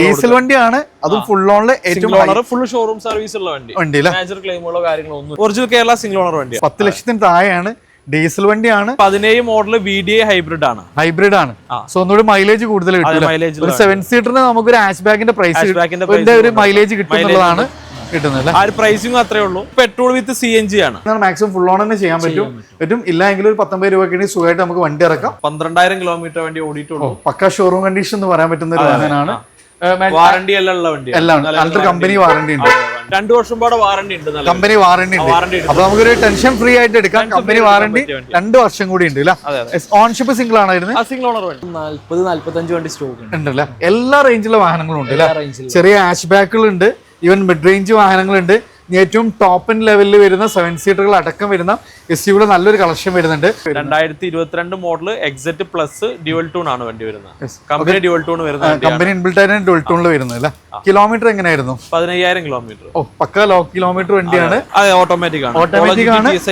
Diesel വണ്ടിയാണ് അതും full ഓണിൽ ഏറ്റവും ഓണർ ഫുൾ ഷോറൂം സർവീസ് ഉള്ള വണ്ടി. വണ്ടി മേജർ ക്ലെയിമുകളോ കാര്യങ്ങളോ ഒന്നും ഒറിജിനൽ കേരള സിംഗിൾ ഓണർ വണ്ടി പത്ത് ലക്ഷത്തിന് താഴെയാണ് ഡീസൽ വണ്ടിയാണ്. പതിനേഴ് model V D A hybrid ആണ്. ഹൈബ്രിഡ് ആണ്. സോ ഒന്നുകൂടി മൈലേജ് കൂടുതൽ കിട്ടില്ല ഒരു സെവൻ സീറ്ററിന് നമുക്ക് ഒരു ആഷ് ബാഗിന്റെ പ്രൈസ് ബാഗിന്റെ ഒരു മൈലേജ് കിട്ടുന്നതാണ് കിട്ടുന്നത് ആ ഒരു പ്രൈസിംഗ് അത്രേ ഉള്ളൂ. Petrol with C N G ആണ്. മാക്സിമം ഫുൾ ഓൺ തന്നെ ചെയ്യാൻ പറ്റും. പറ്റും. ഇല്ല എങ്കിൽ ഒരു പത്തൊമ്പത് രൂപയ്ക്ക് സുഖമായിട്ട് നമുക്ക് വണ്ടി ഇറക്കാം. പന്ത്രണ്ടായിരം കിലോമീറ്റർ വണ്ടി ഓടിയിട്ടുള്ളൂ. പക്ക ഷോറൂം കണ്ടീഷൻ എന്ന് പറയാൻ പറ്റുന്ന ഒരു വാഹനമാണ്. വാറണ്ടി എല്ലാം ഉള്ള വണ്ടി എല്ലാം അണ്ടർ കമ്പനി വാറണ്ടി ഉണ്ട്. രണ്ടു വർഷം പാടെ വാറണ്ടി ഉണ്ട് നല്ല കമ്പനി വാറണ്ടി ഉണ്ട്. അപ്പൊ നമുക്കൊരു ടെൻഷൻ ഫ്രീ ആയിട്ട് എടുക്കാം. കമ്പനി വാറണ്ടി രണ്ട് വർഷം കൂടി ഉണ്ട് അതെ, ഓൺഷിപ്പ് സിംഗിൾ ആണായിരുന്നു ആ സിംഗിൾ ഓണർ വണ്ടി. നാല്പത് നാല്പത്തഞ്ച് വണ്ടി സ്റ്റോക്ക് ഉണ്ട്. ഉണ്ടല്ലേ? എല്ലാ റേഞ്ചിലെ വാഹനങ്ങളും ഉണ്ട് ചെറിയ ആഷ് ബാക്കുകളുണ്ട് ഈവൻ മിഡ് റേഞ്ച് വാഹനങ്ങളുണ്ട്. ഏറ്റവും ടോപ്പ് ആൻഡ് ലെവലിൽ വരുന്ന സെവൻ സീറ്ററുകൾ അടക്കം വരുന്ന എസ് യുടെ നല്ലൊരു കളക്ഷൻ വരുന്നുണ്ട്. രണ്ടായിരത്തി ഇരുപത്തിരണ്ട് model X Z plus dual tone ആണ് വണ്ടി വരുന്നത്. കമ്പനി ഡ്യുവൽ ടൂൺ വരുന്നത് കമ്പനി ഇൻബിൽറ്റ് ഡ്യുവൽ ടൂണിൽ വരുന്നത് അല്ലേ? കിലോമീറ്റർ എങ്ങനെയായിരുന്നു? പതിനയ്യായിരം കിലോമീറ്റർ. ഓ പക്ക ലോ കിലോമീറ്റർ വണ്ടിയാണ്. ഓട്ടോമാറ്റിക് ആണ്. ഓട്ടോമാറ്റിക് ആണ്. ടി എസ്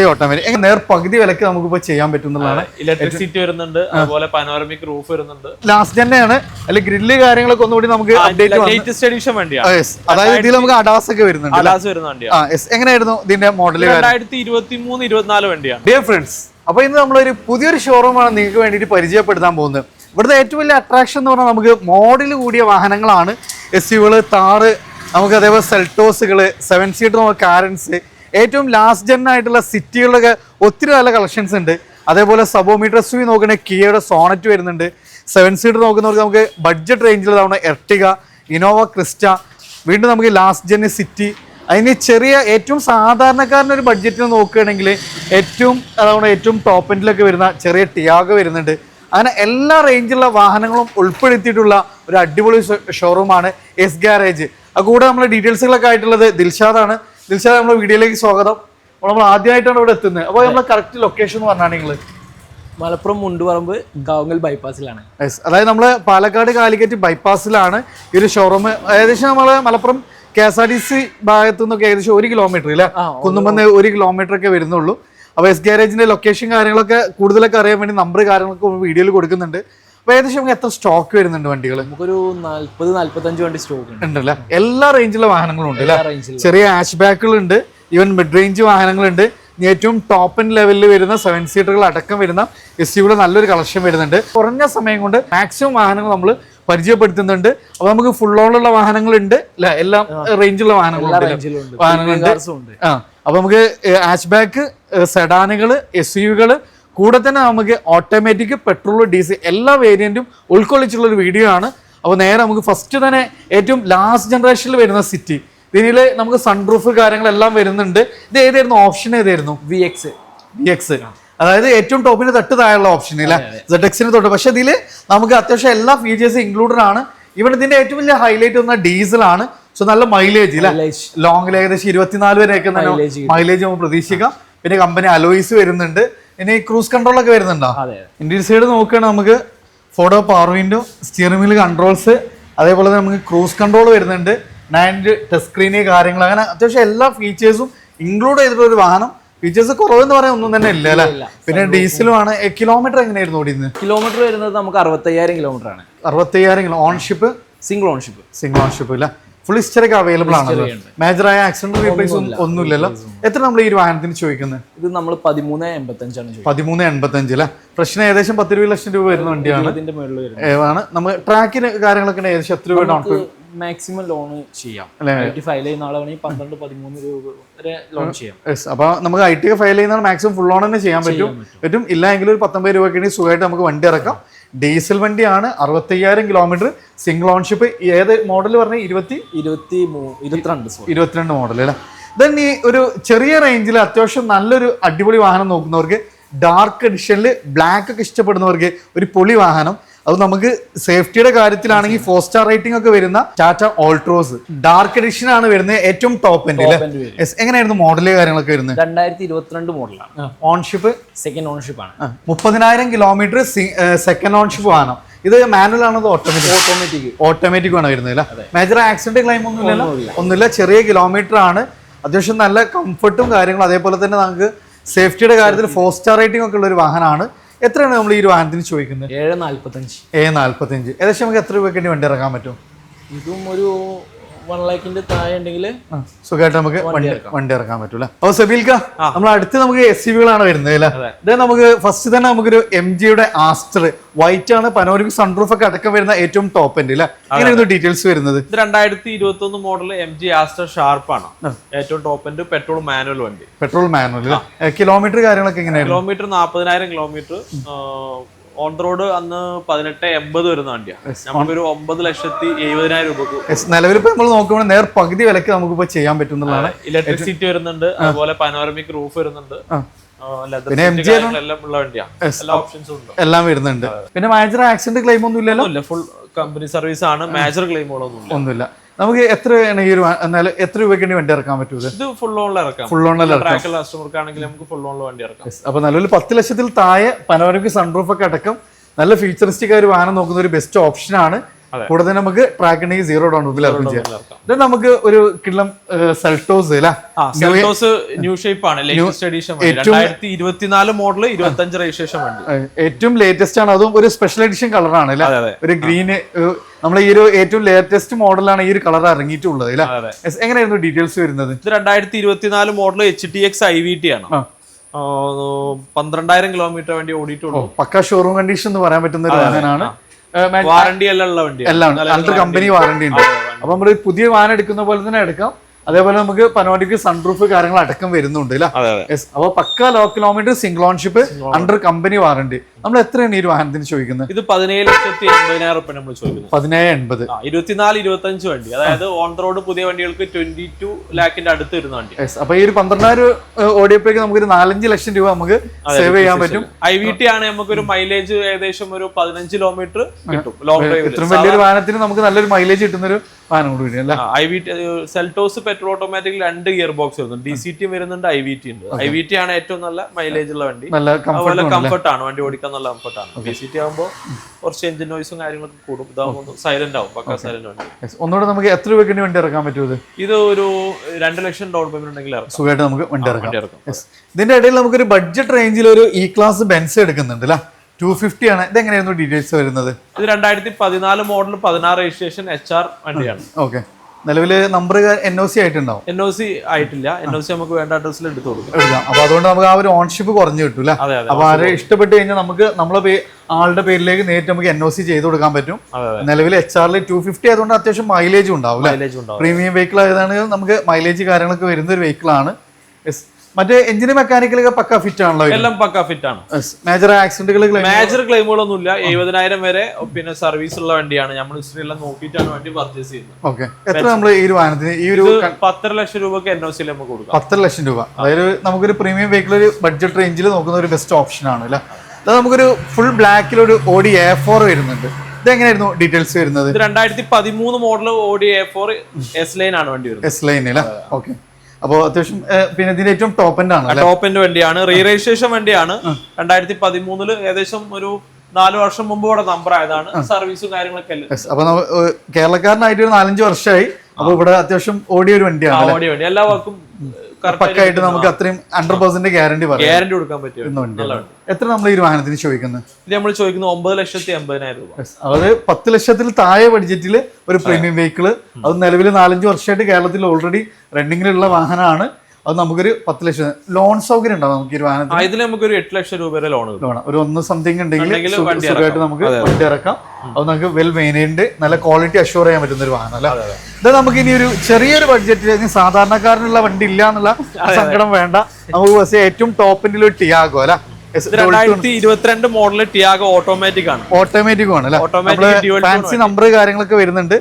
ഐ ഓട്ടോമാറ്റിക് നേർ പകുതി വിലക്ക് നമുക്ക് ഇപ്പൊ ചെയ്യാൻ പറ്റുന്നതാണ് ഇലക്ട്രിസിറ്റി വരുന്നുണ്ട് അതുപോലെ പനോറമിക് റൂഫ് വരുന്നുണ്ട്. ലാസ്റ്റ് തന്നെയാണ്. അല്ലെ ഗ്രില്ല് കാര്യങ്ങളൊക്കെ ഒന്നുകൂടി നമുക്ക് അപ്ഡേറ്റ് ലേറ്റസ്റ്റ് എഡിഷൻ വണ്ടിയാണ്. അതായത് ഇതിൽ നമുക്ക് അഡാസ് ഒക്കെ വരുന്നുണ്ട് അഡാസ് വരുന്ന വണ്ടിയാണ്. എങ്ങനെയായിരുന്നു ഇതിന്റെ മോഡൽ രണ്ടായിരത്തി ഇരുപത്തി മൂന്ന് ഇരുപത്തിനാല് വണ്ടിയാണ്. ഡിയർ ഫ്രണ്ട്സ് അപ്പൊ ഇന്ന് നമ്മളൊരു പുതിയൊരു ഷോറൂമാണ് നിങ്ങൾക്ക് വേണ്ടിയിട്ട് പരിചയപ്പെടുത്താൻ പോകുന്നത്. ഇവിടുത്തെ ഏറ്റവും വലിയ അട്രാക്ഷൻ എന്ന് പറഞ്ഞാൽ നമുക്ക് മോഡൽ കൂടിയ വാഹനങ്ങളാണ്. എസ് യുകൾ താറ് നമുക്ക് അതേപോലെ സെൽട്ടോസുകൾ സെവൻ സീറ്റർ നമുക്ക് കാരൻസ് ഏറ്റവും ലാസ്റ്റ് ജെൻ ആയിട്ടുള്ള സിറ്റികളിലൊക്കെ ഒത്തിരി നല്ല കളക്ഷൻസ് ഉണ്ട്. അതേപോലെ സബോമീറ്റർ എസ് നോക്കുകയാണെങ്കിൽ കിയയുടെ സോണറ്റ് വരുന്നുണ്ട്. സെവൻ സീറ്റർ നോക്കുന്നവർക്ക് നമുക്ക് ബഡ്ജറ്റ് റേഞ്ചിൽ തവണ എർട്ടിക ഇനോവ ക്രിസ്റ്റ വീണ്ടും നമുക്ക് ലാസ്റ്റ് ജെൻ സിറ്റി അതിന് ചെറിയ ഏറ്റവും സാധാരണക്കാരന്റെ ഒരു ബഡ്ജറ്റിൽ നോക്കുകയാണെങ്കിൽ ഏറ്റവും അതാണ് ഏറ്റവും ടോപ്പ് എൻഡിലൊക്കെ വരുന്ന ചെറിയ ടിയാഗ് വരുന്നുണ്ട്. അങ്ങനെ എല്ലാ റേഞ്ചിലുള്ള വാഹനങ്ങളും ഉൾപ്പെടുത്തിയിട്ടുള്ള ഒരു അടിപൊളി ഷോറൂമാണ് എസ് ഗാരേജ് കൂടെ നമ്മുടെ ഡീറ്റെയിൽസുകളൊക്കെ ആയിട്ടുള്ളത് ദിൽഷാദാണ്. ദിൽഷാദ് നമ്മുടെ വീഡിയോയിലേക്ക് സ്വാഗതം. നമ്മൾ ആദ്യമായിട്ടാണ് ഇവിടെ എത്തുന്നത്. അപ്പോൾ നമ്മൾ കറക്റ്റ് ലൊക്കേഷൻ എന്ന് പറഞ്ഞാൽ നിങ്ങൾ മലപ്പുറം മുണ്ടുപറമ്പ് ഗാവങ്ങൽ ബൈപ്പാസിലാണ് യെസ് അതായത് നമ്മൾ പാലക്കാട് കാലിക്കറ്റ് ബൈപ്പാസിലാണ് ഈ ഒരു ഷോറൂം ഏകദേശം നമ്മൾ Malappuram K S R T C ഭാഗത്തു നിന്നൊക്കെ ഏകദേശം ഒരു കിലോമീറ്റർ ഇല്ല? കുന്നുമ്പന്ന് കുന്നുമെന്ന് ഒരു കിലോമീറ്റർ ഒക്കെ വരുന്നുള്ളൂ. അപ്പോൾ എസ് ഗാരേജിന്റെ ലൊക്കേഷൻ കാര്യങ്ങളൊക്കെ കൂടുതലൊക്കെ അറിയാൻ വേണ്ടി നമ്പർ കാര്യങ്ങളൊക്കെ വീഡിയോയിൽ കൊടുക്കുന്നുണ്ട്. അപ്പോൾ ഏകദേശം നമുക്ക് എത്ര സ്റ്റോക്ക് വരുന്നുണ്ട് വണ്ടികൾ നമുക്കൊരു നാല്പത് നാല്പത്തഞ്ച് വണ്ടി സ്റ്റോക്ക് ഉണ്ട്. ഉണ്ടല്ലേ? എല്ലാ റേഞ്ചിലെ വാഹനങ്ങളും ഉണ്ട് അല്ലേ? ചെറിയ ആഷ് ബാക്കുകളുണ്ട് ഈവൻ മിഡ് റേഞ്ച് വാഹനങ്ങളുണ്ട്. ഇനി ഏറ്റവും ടോപ്പ് എൻ ലെവലിൽ വരുന്ന സെവൻ സീറ്ററുകൾ അടക്കം വരുന്ന എസ് യുടെ നല്ലൊരു കളക്ഷൻ വരുന്നുണ്ട്. കുറഞ്ഞ സമയം കൊണ്ട് മാക്സിമം വാഹനങ്ങൾ നമ്മൾ പരിചയപ്പെടുത്തുന്നുണ്ട്. അപ്പൊ നമുക്ക് ഫുൾ ഓണുള്ള വാഹനങ്ങളുണ്ട് അല്ല? എല്ലാം റേഞ്ചുള്ള വാഹനങ്ങളുണ്ട് വാഹനങ്ങളുണ്ട്. ആ. അപ്പൊ നമുക്ക് ഹാച്ച് ബാക്ക് സെഡാനുകൾ എസ് യുകൾ കൂടെ തന്നെ നമുക്ക് ഓട്ടോമാറ്റിക് പെട്രോൾ ഡീസൽ എല്ലാ വേരിയന്റും ഉൾക്കൊള്ളിച്ചുള്ള ഒരു വീഡിയോ ആണ്. അപ്പോൾ നേരെ നമുക്ക് ഫസ്റ്റ് തന്നെ ഏറ്റവും ലാസ്റ്റ് ജനറേഷനിൽ വരുന്ന സിറ്റി ഇതിൽ നമുക്ക് സൺറൂഫ് കാര്യങ്ങളെല്ലാം വരുന്നുണ്ട്. ഇത് ഏതായിരുന്നു? ഓപ്ഷൻ ഏതായിരുന്നു? വി എക്സ് വി എക്സ് അതായത് ഏറ്റവും ടോപ്പിന് തൊട്ട് താഴെയുള്ള ഓപ്ഷൻ ഇല്ല സെഡ് എക്സിന് തൊട്ട്. പക്ഷെ ഇതിൽ നമുക്ക് അത്യാവശ്യം എല്ലാ ഫീച്ചേഴ്സും ഇൻക്ലൂഡഡ് ആണ്. ഇവിടെ ഇതിന്റെ ഏറ്റവും വലിയ ഹൈലൈറ്റ് വന്ന ഡീസൽ ആണ്. സോ നല്ല മൈലേജ്. ലോങ്ങിൽ ഏകദേശം ഇരുപത്തിനാല് വരെയൊക്കെ. മൈലേജ് നമുക്ക് പ്രതീക്ഷിക്കാം. പിന്നെ കമ്പനി അലോയിസ് വരുന്നുണ്ട്. പിന്നെ ക്രൂസ് കൺട്രോൾ ഒക്കെ വരുന്നുണ്ടോ? ഇന്ത്യൻ സൈഡ് നോക്കുകയാണെങ്കിൽ നമുക്ക് photo power window steering wheel controls അതേപോലെ തന്നെ നമുക്ക് ക്രൂസ് കൺട്രോൾ വരുന്നുണ്ട്. നയന്റ് ടച്ച് സ്ക്രീന് കാര്യങ്ങൾ. അങ്ങനെ അത്യാവശ്യം എല്ലാ ഫീച്ചേഴ്സും ഇൻക്ലൂഡ് ചെയ്തിട്ടുള്ള ഒരു വാഹനം. ഫീച്ചേഴ്സ് കുറവെന്ന് പറയാൻ ഒന്നും തന്നെ ഇല്ല അല്ലേ. പിന്നെ ഡീസലും ആണ്. കിലോമീറ്റർ എങ്ങനെയായിരുന്നു ഓടിയുന്നത് കിലോമീറ്റർ വരുന്നത് നമുക്ക് അറുപത്തയ്യായിരം കിലോമീറ്റർ ആണ്. അറുപത്തയ്യായിരം kilo ownership single ownership single ownership ഇല്ല. ഫുൾ ഹിസ്റ്ററിക്ക് അവൈലബിൾ ആണല്ലോ. മേജറായ ആക്സിഡന്റ് റീപ്ലേസ് ഒന്നുമില്ലല്ലോ. എത്ര നമ്മൾ ഈ ഒരു വാഹനത്തിന് ചോദിക്കുന്നത് ഇത് നമ്മൾ പതിമൂന്ന് എൺപത്തഞ്ചാണ് പതിമൂന്ന് എൺപത്തഞ്ച് അല്ലേ? പ്രശ്നം ഏകദേശം പത്ത് ഇരുപത് ലക്ഷം രൂപ വരുന്ന വണ്ടിയാണ്. ആണ് നമ്മൾ ട്രാക്കിന് കാര്യങ്ങളൊക്കെ. ഏകദേശം എത്ര രൂപ ഡൗൺ മാക്സിമം ലോൺ ചെയ്യാം? ഫയൽ ചെയ്യുന്ന ആളാണെങ്കിൽ പന്ത്രണ്ട് പതിമൂന്ന് രൂപ വരെ ലോൺ ചെയ്യാം. അപ്പൊ നമുക്ക് ഐ ടി ഫയൽ ചെയ്യുന്ന മാക്സിമം ഫുൾ ലോൺ തന്നെ ചെയ്യാൻ പറ്റും. പറ്റും. ഇല്ല എങ്കിൽ ഒരു പത്തൊമ്പത് രൂപയ്ക്ക് സുഖമായിട്ട് നമുക്ക് വണ്ടി ഇറക്കാം. ഡീസൽ വണ്ടിയാണ് അറുപത്തയ്യായിരം കിലോമീറ്റർ സിംഗിൾ ഓൺഷിപ്പ് ഏത് മോഡൽ പറഞ്ഞ? ഇരുപത്തി ഇരുപത്തി ഇരുപത്തിരണ്ട് ഇരുപത്തിരണ്ട് മോഡൽ അല്ലേ? ദെൻ ഈ ഒരു ചെറിയ റേഞ്ചിൽ അത്യാവശ്യം നല്ലൊരു അടിപൊളി വാഹനം നോക്കുന്നവർക്ക് ഡാർക്ക് എഡിഷനിൽ ബ്ലാക്ക് ഒക്കെ ഇഷ്ടപ്പെടുന്നവർക്ക് ഒരു പൊളി വാഹനം. അത് നമുക്ക് സേഫ്റ്റിയുടെ കാര്യത്തിലാണെങ്കിൽ ഫോർ സ്റ്റാർ റേറ്റിംഗ് ഒക്കെ വരുന്ന ടാറ്റ ഓൾട്രോസ് ഡാർക്ക് എഡിഷൻ ആണ് വരുന്നത് ഏറ്റവും ടോപ്പ് എൻഡ് എങ്ങനെയായിരുന്നു മോഡൽ കാര്യങ്ങളൊക്കെ വരുന്നത്? രണ്ടായിരത്തി ഇരുപത്തിരണ്ട് മോഡലാണ് ഓൺഷിപ്പ് സെക്കൻഡ് ഓൺഷിപ്പ് ആണ്. മുപ്പതിനായിരം കിലോമീറ്റർ സെക്കൻഡ് ഓൺഷിപ്പ് വാഹനം. ഇത് മാനുവൽ ആണോ ഓട്ടോമാറ്റിക് ഓട്ടോമാറ്റിക് ഓട്ടോമാറ്റിക് ആണ് വരുന്നത് മേജർ ആക്സിഡന്റ് ക്ലൈം ഒന്നുമില്ലല്ലോ ഒന്നുമില്ല. ചെറിയ കിലോമീറ്റർ ആണ്. അത്യാവശ്യം നല്ല കംഫർട്ടും കാര്യങ്ങളും. അതേപോലെ തന്നെ നമുക്ക് സേഫ്റ്റിയുടെ കാര്യത്തിൽ ഫോർ സ്റ്റാർ റേറ്റിംഗ് ഒക്കെ ഉള്ള ഒരു വാഹനമാണ്. എത്രയാണ് നമ്മൾ ഈ ഒരു വാഹനത്തിന് ചോദിക്കുന്നത്? ഏഴ് നാല്പത്തഞ്ച്. ഏഴ് നാല്പത്തഞ്ച്. ഏകദേശം നമുക്ക് എത്ര രൂപയ്ക്ക് വേണ്ടി ഇറക്കാൻ പറ്റും? ഇതും ഒരു വൺ ലാഖിന്റെ താഴെ ഉണ്ടെങ്കിൽ ആ, സുഖമായിട്ട് നമുക്ക് വണ്ടി വണ്ടി ഇറക്കാൻ പറ്റൂല. അപ്പൊ സബീൽക്ക നമ്മൾ അടുത്ത് നമുക്ക് എസ് സി വികളാണ് വരുന്നത് അല്ലേ? ഇത് നമുക്ക് ഫസ്റ്റ് തന്നെ നമുക്കൊരു എം ജിയുടെ ആസ്റ്റർ വൈറ്റ് ആണ് പനോരിക് സൺറൂഫ് ഒക്കെ അടക്കം വരുന്ന ഏറ്റവും ടോപ്പ് എൻഡ് അല്ലേ? അങ്ങനെയായിരുന്നു ഡീറ്റെയിൽസ് വരുന്നത്. ഇത് രണ്ടായിരത്തി ഇരുപത്തി ഒന്ന് മോഡൽ എം ജി ആസ്റ്റർ ആണ് ഏറ്റവും ടോപ്പ് എൻഡ് പെട്രോൾ മാനുവൽ വണ്ടി. പെട്രോൾ മാനുവൽ കിലോമീറ്റർ കാര്യങ്ങളൊക്കെ എങ്ങനെയാണ് കിലോമീറ്റർ നാൽപ്പതിനായിരം കിലോമീറ്റർ ഓൺ റോഡ് അന്ന് പതിനെട്ട് എൺപത് വരുന്ന വണ്ടിയാണ് നമുക്കൊരു ഒമ്പത് ലക്ഷത്തി എഴുപതിനായിരം രൂപക്ക്. നിലവിൽ ഇപ്പൊ നമ്മൾ നോക്കുമ്പോൾ നേർ പകുതി വിലക്ക് നമുക്കിപ്പോ ചെയ്യാൻ പറ്റുന്നതാണ് ഇലക്ട്രിസിറ്റി വരുന്നുണ്ട് അതുപോലെ പനോറമിക് റൂഫ് വരുന്നുണ്ട്. പിന്നെ എല്ലാ വരുന്നുണ്ട്. പിന്നെ മേജർ ആക്സിഡന്റ് ക്ലെയിം ഒന്നും ഇല്ലല്ലോ ഫുൾ കമ്പനി സർവീസ് ആണ്. മേജർ ക്ലെയിമുകളൊന്നും ഒന്നുമില്ല. നമുക്ക് എത്ര ഈ ഒരു എത്ര രൂപയ്ക്ക് വേണ്ടി ഇറക്കാൻ പറ്റൂ ഇത് ഫുൾ ഓണിൽ ഇറക്കാം. ഫുൾ ആണെങ്കിൽ നമുക്ക് ഫുൾ ഓണിൽ വണ്ടി ഇറക്കാം. അപ്പൊ നല്ലൊരു പത്ത് ലക്ഷത്തിൽ താഴെ പനോരമിക് സൺറൂഫ് ഒക്കെ അടക്കം നല്ല ഫീച്ചറിസ്റ്റിക് ഒരു വാഹനം നോക്കുന്ന ഒരു ബെസ്റ്റ് ഓപ്ഷൻ ആണ്. കൂടാതെ നമുക്ക് ട്രാക്ക് ഉണ്ടെങ്കിൽ സീറോ ഡൗൺ റൂമിൽ ഇറക്കും ചെയ്യാം. ഇത് നമുക്ക് ഒരു കിള്ളം സെൽട്ടോസ് ആ ന്യൂ ഷേപ്പ് ആണ് ലേറ്റസ്റ്റ് എഡിഷൻ രണ്ടായിരത്തി ഇരുപത്തിനാല് മോഡൽ ഇരുപത്തി അഞ്ച് രജിസ്ട്രേഷൻ വണ്ടി. ഏറ്റവും ലേറ്റസ്റ്റ് ആണ്. അതും ഒരു സ്പെഷ്യൽ എഡിഷൻ കളറാണ് ഒരു ഗ്രീന് നമ്മളെ ഈ ഒരു ഏറ്റവും ലേറ്റസ്റ്റ് മോഡലാണ് ഈ ഒരു കളർ ഇറങ്ങിയിട്ടുള്ളത് എങ്ങനെയായിരുന്നു ഡീറ്റെയിൽസ് വരുന്നത്? ഇത് രണ്ടായിരത്തി ഇരുപത്തിനാല് model H T X I V T ആണ് പന്ത്രണ്ടായിരം കിലോമീറ്റർ വേണ്ടി ഓടിയിട്ടുള്ളൂ. പക്ക ഷോറൂം കണ്ടീഷൻ എന്ന് പറയാൻ പറ്റുന്ന ഒരു വാഹനമാണ്. വാറണ്ടി എല്ലാം ഉള്ള വണ്ടി എല്ലാം അണ്ടർ കമ്പനി വാറണ്ടി ഉണ്ട്. അപ്പൊ നമ്മൾ പുതിയ വാഹനം എടുക്കുന്ന പോലെ തന്നെ എടുക്കാം. അതേപോലെ നമുക്ക് പനോഡിക്ക് സൺറൂഫ് കാര്യങ്ങൾ അടക്കം വരുന്നുണ്ട് അപ്പൊ pakka low kilometre single ownership under company warranty നമ്മൾ എത്രയാണ് ഈ ഒരു വാഹനത്തിന് ചോദിക്കുന്നത്? ഇത് പതിനേഴ് ലക്ഷത്തി എൺപതിനായിരം റുപ്യ നമ്മൾ ചോദിക്കുന്നത് പതിനേഴ് എൺപത് ഇരുപത്തിനാല് ഇരുപത്തി അഞ്ച് വണ്ടി. അതായത് ഓൺ റോഡ് പുതിയ വണ്ടികൾക്ക് ട്വന്റി ടു ലാഖിന്റെ അടുത്ത് വരുന്ന വണ്ടി. അപ്പൊ ഈ ഒരു പന്ത്രണ്ടായിരം ഓടിയപ്പോഴേക്ക് നമുക്ക് ഒരു നാലഞ്ച് ലക്ഷം രൂപ നമുക്ക് സേവ് ചെയ്യാൻ പറ്റും. ഐ വി ടി ആണ് നമുക്ക് ഒരു മൈലേജ് ഏകദേശം ഒരു പതിനഞ്ച് കിലോമീറ്റർ കിട്ടും ലോങ് ഡ്രൈവിൽ ഇത്രയും വലിയൊരു വാഹനത്തിന് നമുക്ക് നല്ലൊരു മൈലേജ് കിട്ടുന്ന ഒരു വാഹനം കൂടി അല്ലേ? I V T Seltos petrol automatic രണ്ട് ഗിയർ ബോക്സ് വരുന്നുണ്ട്. ഡി സി ടി വരുന്നുണ്ട് ഐ വി ടി ഉണ്ട്. ഐ വി ടി ആണ് ഏറ്റവും നല്ല മൈലേജ് ഉള്ള വണ്ടി. നല്ല കംഫർട്ട് ആണ് വണ്ടി ഓടിക്കാൻ നല്ല കംഫർട്ട് ആണ്. ഡി സി ടി ആകുമ്പോൾ കുറച്ച് എഞ്ചിൻ നോയ്സും കാര്യങ്ങളൊക്കെ കൂടും. ഇതാകുമ്പോൾ സൈലന്റ് ആവും പക്ക സൈലന്റ് വണ്ടി. ഒന്നുകൂടെ നമുക്ക് എത്ര രൂപയ്ക്ക് വേണ്ടി ഇറക്കാൻ പറ്റുമത് ഇത്? ഒരു രണ്ട് ലക്ഷം ഡൗൺ പേയ്മെന്റ് ഉണ്ടെങ്കിൽ സുഖമായിട്ട് നമുക്ക് വണ്ടി ഇറക്കാം. ഇതിന്റെ ഇടയിൽ നമുക്കൊരു ബഡ്ജറ്റ് റേഞ്ചിൽ ഒരു ഇ ക്ലാസ് ബെൻസ് എടുക്കുന്നുണ്ട് അല്ലേ ടു ഫിഫ്റ്റി ആണ്. ഇത് എങ്ങനെയായിരുന്നു ഡീറ്റെയിൽസ് വരുന്നത്? ഇത് രണ്ടായിരത്തി പതിനാല് മോഡൽ പതിനാറ് രജിസ്ട്രേഷൻ എച്ച് ആർ വണ്ടിയാണ്. ഓക്കെ നിലവിൽ നമ്പർ എൻ ഒ സി ആയിട്ടുണ്ടാവും. എൻ ഒ സി ആയിട്ടില്ല. എൻ ഒ സി നമുക്ക് വേണ്ട അഡ്രസ്സിൽ എടുത്തു കൊടുക്കാം. എടുക്കാം. അപ്പൊ അതുകൊണ്ട് നമുക്ക് ആ ഒരു ഓൺഷിപ്പ് കുറഞ്ഞു കിട്ടൂല അപ്പൊ ആരെ ഇഷ്ടപ്പെട്ട് കഴിഞ്ഞാൽ നമുക്ക് നമ്മളെ പേ- ആളുടെ പേരിലേക്ക് നേരിട്ട് നമുക്ക് എൻ ഒ സി ചെയ്ത് കൊടുക്കാൻ പറ്റും. നിലവിൽ എച്ച് ആറിൽ ടു ഫിഫ്റ്റി ആയതുകൊണ്ട് അത്യാവശ്യം മൈലേജും ഉണ്ടാവും പ്രീമിയം വെഹിക്കിൾ ആയതാണ് നമുക്ക് മൈലേജ് കാര്യങ്ങളൊക്കെ വരുന്ന ഒരു വെഹിക്കിൾ ആണ്. മറ്റേ എഞ്ചിന് മെക്കാനിക്കലൊക്കെ പക്ക ഫിറ്റ് ആണല്ലോ എല്ലാം പക്ക ഫിറ്റ് ആണ്. മേജർ ആക്സിഡന്റുകൾ മേജർ ക്ലെയിമുകളൊന്നും ഇല്ല എഴുപതിനായിരം വരെ പിന്നെ സർവീസ് ഉള്ള വണ്ടിയാണ്. നമ്മൾ ഹിസ്റ്ററി എല്ലാം നോക്കിയിട്ടാണ് വണ്ടി പർച്ചേസ് ചെയ്യുന്നത്. ഓക്കെ എത്ര നമ്മൾ ഈ ഒരു വാഹനത്തിന് ഈ ഒരു പത്തര ലക്ഷം രൂപക്ക് എൻ ഒ സിയിൽ നമുക്ക് കൊടുക്കാം. പത്തര ലക്ഷം രൂപ. അതായത് നമുക്കൊരു പ്രീമിയം വെഹിക്കിൾ ഒരു ബഡ്ജറ്റ് റേഞ്ചിൽ നോക്കുന്ന ഒരു ബെസ്റ്റ് ഓപ്ഷൻ ആണ് അല്ലേ? അത് നമുക്കൊരു ഫുൾ ബ്ലാക്കിൽ ഒരു ഓടി എ ഫോർ വരുന്നുണ്ട്. ഇതെങ്ങനെയായിരുന്നു ഡീറ്റെയിൽസ് വരുന്നത്? രണ്ടായിരത്തി പതിമൂന്ന് മോഡൽ ഓടി എ ഫോർ എസ് ലൈൻ ആണ് വണ്ടി വരുന്നത്. എസ് ലൈൻ അല്ലേ? ഓക്കെ അപ്പോൾ അത്യാവശ്യം പിന്നെ ഇതിന്റെ ഏറ്റവും ടോപ്പ് എൻഡ് ആണ് ടോപ്പ് എൻഡ് വണ്ടിയാണ്. റീ രജിസ്ട്രേഷൻ വണ്ടിയാണ്. രണ്ടായിരത്തി പതിമൂന്നിൽ ഏകദേശം ഒരു നാല് വർഷം മുമ്പ് ഇവിടെ നമ്പർ ആയതാണ്. സർവീസും കാര്യങ്ങളൊക്കെ. അപ്പൊ കേരളക്കാരനായിട്ട് ഒരു നാലഞ്ച് വർഷമായി അപ്പൊ ഇവിടെ അത്യാവശ്യം ഓടിയ ഒരു വണ്ടിയാണ് ഓടിയ ഓടി വണ്ടി. എല്ലാ വർക്കും പക്കായിട്ട് നമുക്ക് അത്രയും ഹൺഡ്രഡ് പെർസെന്റ് ഗ്യാരണ്ടി പറയാം. ഗ്യാരണ്ടി കൊടുക്കാൻ വണ്ടി എത്ര നമ്മൾ ഈ വാഹനത്തിന് ചോദിക്കുന്നത് ഇത് നമ്മൾ ചോദിക്കുന്നത് ഒമ്പത് ലക്ഷത്തി എൺപതിനായിരം രൂപ. അതായത് പത്ത് ലക്ഷത്തിൽ താഴെ ബഡ്ജറ്റിൽ ഒരു പ്രീമിയം വെഹിക്കിൾ അത് നിലവിൽ നാലഞ്ച് വർഷമായിട്ട് കേരളത്തിൽ ഓൾറെഡി റണ്ണിങ്ങിലുള്ള വാഹനമാണ്. അത് നമുക്കൊരു പത്ത് ലക്ഷം. ലോൺ സൗകര്യം ഉണ്ടാവും നമുക്ക് ഒരു വാഹനത്തിന്? ആ, ഇതിൽ നമുക്കൊരു എട്ട് ലക്ഷം രൂപ വരെ ലോൺ ലോൺ ഒരു ഒന്ന് സംതിങ് ഉണ്ടെങ്കിൽ സുഖമായിട്ട് നമുക്ക് വണ്ടി ഇറക്കാം. അത് നമുക്ക് വെൽ മെയിന്റൈൻഡ് നല്ല ക്വാളിറ്റി അഷ്യൂർ ചെയ്യാൻ പറ്റുന്ന ഒരു വാഹനം അല്ലേ? ഇത് നമുക്ക് ഇനി ഒരു ചെറിയൊരു ബഡ്ജറ്റിൽ സാധാരണക്കാരനുള്ള വണ്ടി ഇല്ല എന്നുള്ള സങ്കടം വേണ്ട. നമുക്ക് ബസ് ഏറ്റവും ടോപ്പിന്റെ ഒരു ടിയാഗോ അല്ലെ? ഇരുപത്തിരണ്ട് മോഡൽ ടിയാഗോ ഓട്ടോമാറ്റിക് ആണ്. ഓട്ടോമാറ്റിക് ആണ് അല്ലെ? ഫാൻസി നമ്പർ കാര്യങ്ങളൊക്കെ വരുന്നുണ്ട്.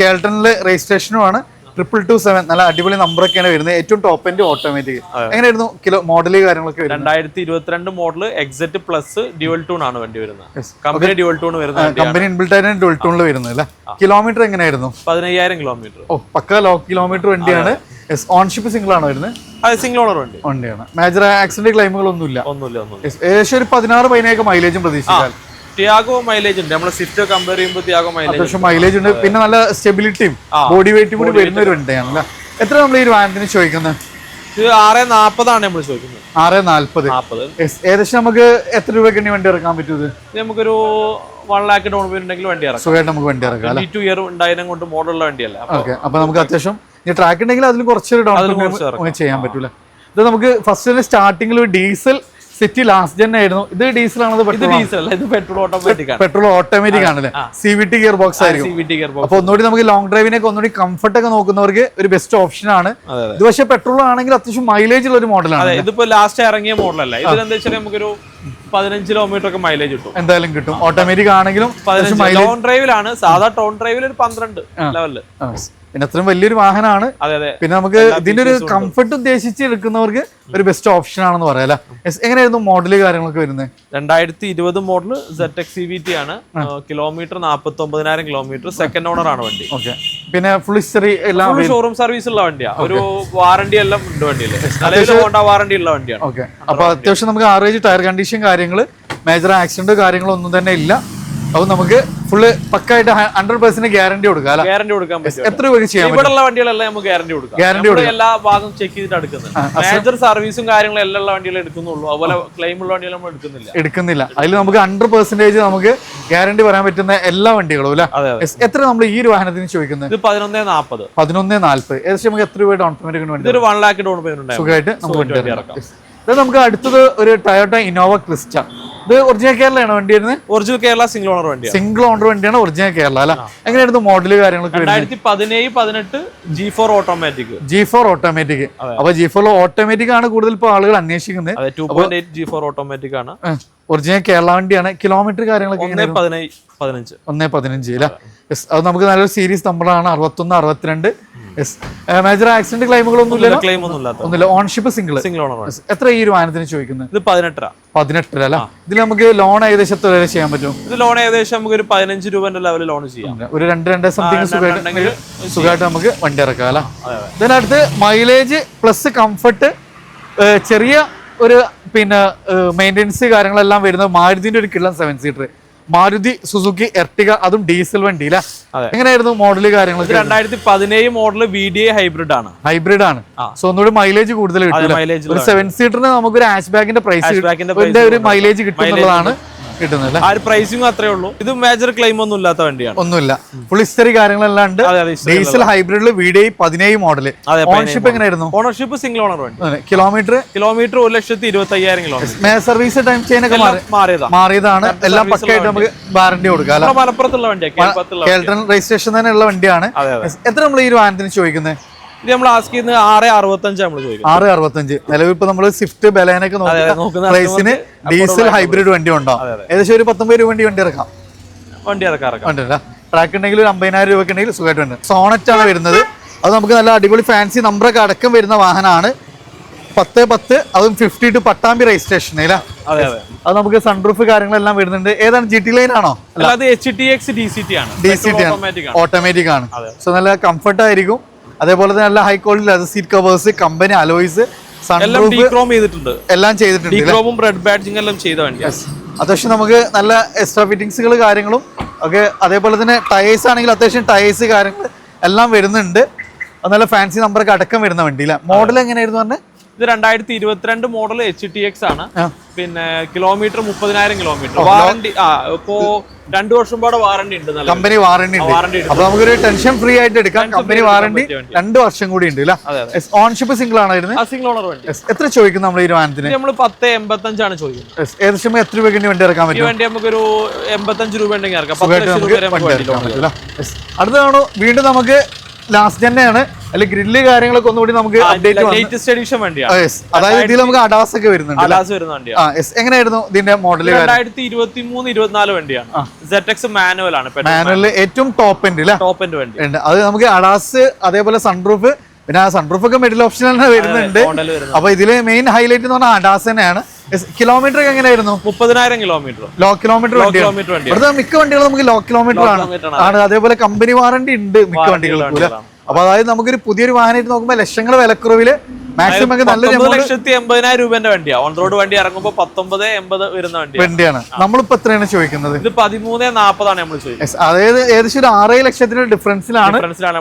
കേൾട്ടണിലെ രജിസ്ട്രേഷനും ആണ്. ട്രിപ്പിൾ ടു സെവൻ നല്ല അടിപൊളി നമ്പറൊക്കെയാണ് വരുന്നത്. ഏറ്റവും ടോപ്പ് എൻഡ് ഓട്ടോമാറ്റിക് എങ്ങനെയായിരുന്നു കിലോ മോഡൽ കാര്യങ്ങളൊക്കെ രണ്ടായിരത്തി ഇരുപത്തിരണ്ട് model X Z plus dual tone ആണ് വണ്ടി വരുന്നത്. കമ്പനി ഡ്യുവൽ ടൂൺ വരുന്നത് കമ്പനി ഇൻബിൽട്ട് ഡ്യുവൽ ടൂണിൽ വരുന്നത് അല്ലേ? കിലോമീറ്റർ എങ്ങനെയായിരുന്നു? പതിനയ്യായിരം കിലോമീറ്റർ ഓ പക്ക ലോ കിലോമീറ്റർ വണ്ടിയാണ്. ഓൺഷിപ്പ് സിംഗിൾ ആണോ വരുന്നത്? സിംഗിൾ ഓണർ വണ്ടി. വണ്ടിയാണ്. മേജർ ആക്സിഡന്റ് ക്ലൈമുകൾ ഒന്നുമില്ല ഒന്നുമില്ല. ഏകദേശം ഒരു പതിനാറ് പതിനേഴ് മൈലേജും പ്രതീക്ഷിക്കാം ടിയാഗോ മൈലേജ് ഉണ്ട്. നമ്മൾ സ്വിഫ്റ്റ് കമ്പയർ ചെയ്യുമ്പോൾ ടിയാഗോ മൈലേജ് അത്യാവശ്യം മൈലേജ് ഉണ്ട്. പിന്നെ നല്ല സ്റ്റെബിലിറ്റിയും ബോഡി വെയിറ്റും കൂടി വരുന്ന ഒരു എത്ര നമ്മൾ ഈ വാഹനത്തിന് ചോദിക്കുന്നത് ഇത് ആറ് നാപ്പതാണ് നമ്മൾ ചോദിക്കുന്നത് ആറ് നാൽപ്പത് ഏകദേശം നമുക്ക് എത്ര രൂപയ്ക്ക് വണ്ടി ഇറക്കാൻ പറ്റും ഇത്? നമുക്കൊരു വൺ ലാക്ക് ഡൗൺ പേയ്മെന്റ് ഉണ്ടെങ്കിൽ വണ്ടി ഇറക്കാം. സുഖമായിട്ട് നമുക്ക് വണ്ടി ഇറക്കാം ടു ഇയർ ഉണ്ടായതിനെ കൊണ്ട് മോഡലുള്ള വണ്ടിയല്ല. ഓക്കെ. അപ്പൊ നമുക്ക് അത്യാവശ്യം ഈ ട്രാക്ക് ഉണ്ടെങ്കിൽ അതിൽ കുറച്ചൊരു ഡൗൺ ചെയ്യാൻ പറ്റൂല ഇത് നമുക്ക് ഫസ്റ്റ് സ്റ്റാർട്ടിങ്ങിൽ സ്റ്റാർട്ടിംഗിൽ ഡീസൽ സിറ്റി ലാസ്റ്റ് ജെൻ ആയിരുന്നു. ഇത് ഡീസൽ ആണ് ഇത് ഡീസൽ അല്ല ഇത് പെട്രോൾ ഓട്ടോമാറ്റിക് ആണ്. പെട്രോൾ ഓട്ടോമാറ്റിക് ആണല്ലേ? C V T gear box ആയിരിക്കും. C V T gear box അപ്പൊ ഒന്നുകൂടി നമുക്ക് ലോങ് ഡ്രൈവിനൊക്കെ ഒന്നുകൂടി കംഫർട്ട് ഒക്കെ നോക്കുന്നവർക്ക് ഒരു ബെസ്റ്റ് ഓപ്ഷൻ ആണ്. ഇത് പക്ഷേ പെട്രോൾ ആണെങ്കിൽ അത്യാവശ്യം മൈലേജ് ഉള്ള ഒരു മോഡലാണ് ഇതിപ്പോ ലാസ്റ്റ് ഇറങ്ങിയ മോഡലല്ല വെച്ചാൽ നമുക്കൊരു പതിനഞ്ച് കിലോമീറ്റർ ഒക്കെ മൈലേജ് കിട്ടും. എന്തായാലും കിട്ടും. ഓട്ടോമാറ്റിക് ആണെങ്കിലും ലോങ് ഡ്രൈവിലാണ് സാധാ ടോൺ ഡ്രൈവിൽ ഒരു പന്ത്രണ്ട് ലെവലിൽ പിന്നെ അത്രയും വലിയൊരു വാഹനമാണ്. പിന്നെ നമുക്ക് ഇതിന്റെ ഒരു കംഫർട്ട് ഉദ്ദേശിച്ച് എടുക്കുന്നവർക്ക് ഒരു ബെസ്റ്റ് ഓപ്ഷൻ ആണെന്ന് പറയാം അല്ലേ? എങ്ങനെയായിരുന്നു മോഡൽ കാര്യങ്ങളൊക്കെ വരുന്നത്? രണ്ടായിരത്തി ഇരുപത് model Z X V T ആണ്. കിലോമീറ്റർ നാപ്പത്തി ഒമ്പതിനായിരം കിലോമീറ്റർ സെക്കൻഡ് ഓണർ ആണ് വണ്ടി. ഓക്കെ. പിന്നെ ഫുൾ ഹിസ്റ്ററി എല്ലാം ഷോറൂം സർവീസ് ഉള്ള വണ്ടിയാ. ഒരു വാറണ്ടി എല്ലാം ഉണ്ട് ഹോണ്ട വാറണ്ടി ഉള്ള വണ്ടിയാണ്. ഓക്കെ. അപ്പൊ അത്യാവശ്യം നമുക്ക് ആവറേജ് ടയർ കണ്ടീഷൻ കാര്യങ്ങൾ മേജർ ആക്സിഡന്റ് കാര്യങ്ങളൊന്നും തന്നെ ഇല്ല. അപ്പൊ നമുക്ക് ഫുള്ള് പക്കായിട്ട് ഹൺഡ്രഡ് പെർസെന്റ് ഗ്യാരണ്ടി കൊടുക്കാം ഗ്യാരണ്ടി കൊടുക്കാൻ പറ്റും. എത്ര രൂപയ്ക്ക് ചെയ്യാം ഇവിടെയുള്ള വണ്ടികളെല്ലാം നമുക്ക് ഗ്യാരണ്ടി കൊടുക്കാം. ഗ്യാരണ്ടി നമ്മൾ എല്ലാ ഭാഗം ചെക്ക് ചെയ്തിട്ട് എടുക്കുന്നത്. മേജർ സർവീസും കാര്യങ്ങളും എല്ലാ ഉള്ള വണ്ടികളും എടുക്കുന്നുള്ളൂ. അതുപോലെ ക്ലെയിം ഉള്ള വണ്ടികൾ നമ്മൾ എടുക്കുന്നില്ല. എടുക്കുന്നില്ല. അതിൽ നമുക്ക് ഹൺഡ്രഡ് പെർസെന്റേജ് നമുക്ക് ഗ്യാരണ്ടി പറയാൻ പറ്റുന്ന എല്ലാ വണ്ടികളും അല്ലെ? എത്ര നമ്മൾ ഈ ഒരു വാഹനത്തിന് ചോദിക്കുന്നത്? ഇത് പതിനൊന്നേ നാൽപ്പത്. പതിനൊന്നേ നാല്പത് ഏകദേശം നമുക്ക് എത്ര രൂപ ഡൗൺ പേയ്മെന്റ് വേണ്ടി ഇതൊരു വൺ ലാക്ക് ഡൗൺ പേയ്മെന്റ് സുഖമായിട്ട് നമുക്ക് വണ്ടി ഇറക്കാം. നമുക്ക് അടുത്തത് ഒരു ടയോട്ട ഇന്നോവ ക്രിസ്റ്റ ഇത് ഒറിജിനൽ കേരളയാണ് വണ്ടി വരുന്നത് ഒറിജിനൽ കേരള സിംഗിൾ ഓണർ വണ്ടി സിംഗിൾ ഓണർ വണ്ടിയാണ് ഒറിജിനൽ കേരള അല്ല? എങ്ങനെയായിരുന്നു മോഡൽ കാര്യങ്ങളൊക്കെ രണ്ടായിരത്തി പതിനേഴ് പതിനെട്ട് G four automatic G four automatic അപ്പൊ ജി ഫോർ ഓട്ടോമാറ്റിക് ആണ് കൂടുതൽ ഇപ്പൊ ആളുകൾ അന്വേഷിക്കുന്നത്. Two point eight G four automatic ആണ്. ഒറിജിനൽ കേരള വണ്ടിയാണ്. കിലോമീറ്റർ കാര്യങ്ങളൊക്കെ പതിനഞ്ച്. ഒന്നേ പതിനഞ്ച് അല്ലേ? യെസ് അത് നമുക്ക് നല്ലൊരു സീരീസ് നമ്പറാണ് അറുപത്തൊന്ന് അറുപത്തിരണ്ട്. യെസ് മേജർ ആക്സിഡന്റ് ക്ലൈമുകളൊന്നും ഇല്ലല്ലോ ക്ലെയിം ഒന്നുമില്ല. ഓൺഷിപ്പ് സിംഗിൾ സിംഗിൾ ഓണർ എത്ര ഈ ഒരു വാഹനത്തിന് ചോദിക്കുന്നത്? ഇത് പതിനെട്ടര. പതിനെട്ടര അല്ല? ഇതിൽ നമുക്ക് ലോൺ ഏകദേശം എത്ര വരെ ചെയ്യാൻ പറ്റും? ഇത് ലോൺ ഏകദേശം നമുക്ക് ഒരു പതിനഞ്ച് രൂപന്റെ ലെവലിൽ ലോൺ ചെയ്യാം. ഒരു രണ്ട് രണ്ട് സംതിങ് സുഖമായിട്ട് സുഖമായിട്ട് നമുക്ക് വണ്ടി ഇറക്കാം അല്ല? അതെ അതെ. ഇതിനടുത്ത് മൈലേജ് പ്ലസ് കംഫർട്ട് ചെറിയ ഒരു പിന്നെ മെയിന്റെനൻസ് കാര്യങ്ങളെല്ലാം വരുന്നത് മാരുതിന്റെ ഒരു കിള്ളൻ seven seater Maruti Suzuki Ertiga അതും ഡീസൽ വണ്ടി അല്ലേ. എങ്ങനെയായിരുന്നു മോഡൽ കാര്യങ്ങൾ രണ്ടായിരത്തി പതിനേഴ് model V D A hybrid ആണ്. ഹൈബ്രിഡ് ആണ്. സോ ഒന്നുകൂടി മൈലേജ് കൂടുതൽ കിട്ടില്ല ഒരു സെവൻ സീറ്ററിന് നമുക്ക് ഒരു ആഷ് ബാഗിന്റെ പ്രൈസ് ഒരു മൈലേജ് കിട്ടുന്നതാണ് കിട്ടുന്നത് ആ ഒരു പ്രൈസിംഗ് അത്രേ ഉള്ളൂ. ഇത് മേജർ ക്ലെയിം ഒന്നും ഇല്ലാത്ത വണ്ടിയാണ്. ഒന്നുമില്ല. ഫുൾ ഹിസ്റ്ററി കാര്യങ്ങളെല്ലാം ഉണ്ട്. ഡീസൽ ഹൈബ്രിഡിൽ വീഡിയോ പതിനേഴ് മോഡൽ ഓണർഷിപ്പ് എങ്ങനെയായിരുന്നു? ഓണർഷിപ്പ് സിംഗിൾ ഓണർ വണ്ടി. കിലോമീറ്റർ കിലോമീറ്റർ ഒരു ലക്ഷത്തി ഇരുപത്തി അയ്യായിരം കിലോമീറ്റർ സർവീസ് ടൈം മാറിയതാ. മാറിയതാണ്. എല്ലാം പക്കായിട്ട് നമുക്ക് വാറണ്ടി കൊടുക്കാം മലപ്പുറത്തുള്ള വണ്ടിയാണ് കേൾട്ടൺ രജിസ്ട്രേഷൻ തന്നെ ഉള്ള വണ്ടിയാണ്. എത്ര നമ്മൾ ഈ ഒരു വാഹനത്തിന് ചോദിക്കുന്നത് ഇത് നമ്മൾ ആസ്ക് ചെയ്യുന്നത് ആറ് അറുപത്തഞ്ച് നമ്മൾ ചോദിക്കും ആറ് അറുപത്തഞ്ച്. നിലവിൽ ഇപ്പൊ നമ്മൾ സ്വിഫ്റ്റ് ബലേനൊക്കെ പ്രൈസിന് ഡീസൽ ഹൈബ്രിഡ് വണ്ടി ഉണ്ടോ. ഏകദേശം ഒരു പത്തൊമ്പത് രൂപ വണ്ടി വണ്ടി ഇറക്കാം. വണ്ടി ഇറക്കാം ഇറക്കാം ട്രാക്ക് ഉണ്ടെങ്കിൽ ഒരു അമ്പതിനായിരം രൂപയ്ക്ക് ഉണ്ടെങ്കിൽ സുഖമായിട്ട് ഉണ്ട് സോണറ്റ് ആണ് വരുന്നത്. അത് നമുക്ക് നല്ല അടിപൊളി ഫാൻസി നമ്പറൊക്കെ അടക്കം വരുന്ന വാഹനമാണ്. പത്ത് പത്ത് അതും ഫിഫ്റ്റി ടു പട്ടാമ്പി രജിസ്ട്രേഷൻ അല്ല അതെ അതെ. അത് നമുക്ക് സൺറൂഫ് കാര്യങ്ങളെല്ലാം വരുന്നുണ്ട്. ഏതാണ്? ജി ടി ലൈൻ ആണോ? ഡി സി ടി ആണ്. ഡി സി ടി ഓട്ടോമാറ്റിക് ആണ്. ഓട്ടോമാറ്റിക് ആണ്. അതെ. സോ നല്ല കംഫർട്ട് ആയിരിക്കും. അതേപോലെ തന്നെ നല്ല high quality leather seat covers company alloys ചെയ്തിട്ടുണ്ട്. എല്ലാം ചെയ്തിട്ടുണ്ട് ഡീക്രോമും റെഡ് ബാഡ്ജിങ് എല്ലാം ചെയ്ത വണ്ടി അത്യാവശ്യം നമുക്ക് നല്ല എക്സ്ട്രാ ഫിറ്റിങ്സുകൾ കാര്യങ്ങളും ഒക്കെ അതേപോലെ തന്നെ ടയേഴ്സ് ആണെങ്കിൽ അത്യാവശ്യം ടയേഴ്സ് കാര്യങ്ങൾ എല്ലാം വരുന്നുണ്ട്. നല്ല ഫാൻസി നമ്പറൊക്കെ അടക്കം വരുന്ന വണ്ടി അല്ലേ മോഡൽ എങ്ങനെയായിരുന്നു പറഞ്ഞത് ഇത് രണ്ടായിരത്തി ഇരുപത്തിരണ്ട് മോഡൽ എച്ച് ടി എക്സ് ആണ് പിന്നെ കിലോമീറ്റർ മുപ്പതിനായിരം കിലോമീറ്റർ വാറണ്ടി ആ ഇപ്പോ രണ്ടു വർഷം പാടെ വാറണ്ടി ഉണ്ട് കമ്പനി വാറണ്ടി വാറണ്ടി അപ്പൊ നമുക്കൊരു ടെൻഷൻ ഫ്രീ ആയിട്ട് എടുക്കാം. കമ്പനി വാറണ്ടി രണ്ട് വർഷം കൂടി ഉണ്ട് ഓൺഷിപ്പ് സിംഗിൾ ആണായിരുന്നു സിംഗിൾ ഓണർ വണ്ടി. എത്ര ചോദിക്കും നമ്മൾ ഈ ഒരു വാഹനത്തിന് നമ്മൾ പത്ത് എൺപത്തഞ്ചാണ് ചോദിക്കുന്നത്. Yes. ഏകദേശം എത്ര രൂപയ്ക്ക് വണ്ടി ഇറക്കാൻ പറ്റും? വണ്ടി നമുക്കൊരു എൺപത്തഞ്ച് രൂപ ഉണ്ടെങ്കിൽ ഇറക്കാം. നമുക്ക് നമുക്ക്. അടുത്തതാണോ? വീണ്ടും നമുക്ക് ലാസ്റ്റ് തന്നെയാണ്. അല്ലെങ്കിൽ ഗ്രില്ല് കാര്യങ്ങളൊക്കെ ഒന്നുകൂടി നമുക്ക് അപ്ഡേറ്റ് ലേറ്റസ്റ്റ് എഡിഷൻ വണ്ടിയാണ് അതായത് ഇതിൽ നമുക്ക് അഡാസ് ഒക്കെ വരുന്നുണ്ട് അഡാസ് വരുന്ന വണ്ടിയാണ് എങ്ങനെയായിരുന്നു ഇതിന്റെ മോഡൽ രണ്ടായിരത്തി ഇരുപത്തി മൂന്ന് ഇരുപത്തിനാല് വണ്ടിയാണ്. സെറ്റ് എക്സ് മാനുവൽ ആണ്. മാനുവൽ ഏറ്റവും ടോപ്പ് എൻഡ് അല്ലേ? ടോപ്പ് എൻഡ് വണ്ടി. ഉണ്ട്. അത് നമുക്ക് അഡാസ് അതേപോലെ സൺറൂഫ് പിന്നെ ആ സൺപ്രൂഫ് ഒക്കെ മിഡിൽ ഓപ്ഷൻ തന്നെ വരുന്നുണ്ട്. അപ്പൊ ഇതിലെ മെയിൻ ഹൈലൈറ്റ് എന്ന് പറഞ്ഞാൽ അഡാസ് തന്നെയാണ്. കിലോമീറ്റർ ഒക്കെ എങ്ങനെയായിരുന്നു? മുപ്പതിനായിരം കിലോമീറ്റർ ലോ കിലോമീറ്റർ വണ്ടി ഇവിടുത്തെ മിക്ക വണ്ടികളും നമുക്ക് ലോ കിലോമീറ്റർ ആണ്. ആണ്. അതേപോലെ കമ്പനി വാറണ്ടി ഉണ്ട് മിക്ക വണ്ടികൾക്കും? അപ്പൊ അതായത് നമുക്കൊരു പുതിയൊരു വാഹനമായിട്ട് നോക്കുമ്പോൾ ലക്ഷങ്ങൾ വിലക്കുറവിൽ മാക്സിമം നല്ലൊരു പത്തൊമ്പത് എമൗണ്ട് ലക്ഷത്തി എൺപതിനായിരം രൂപന്റെ വണ്ടിയാ. ഓൺ റോഡ് വണ്ടി ഇറങ്ങുമ്പോൾ പത്തൊമ്പത് എൺപത് വരുന്ന വണ്ടിയാണ്. വണ്ടിയാണ് നമ്മളിപ്പോ എത്രയാണ് ചോദിക്കുന്നത്? ഇത് പതിമൂന്ന് നമ്മൾ ചോദിക്കുന്നത്. അതായത് ഏകദേശം ഒരു ആറേ ലക്ഷത്തിന്റെ ഡിഫറൻസിലാണ്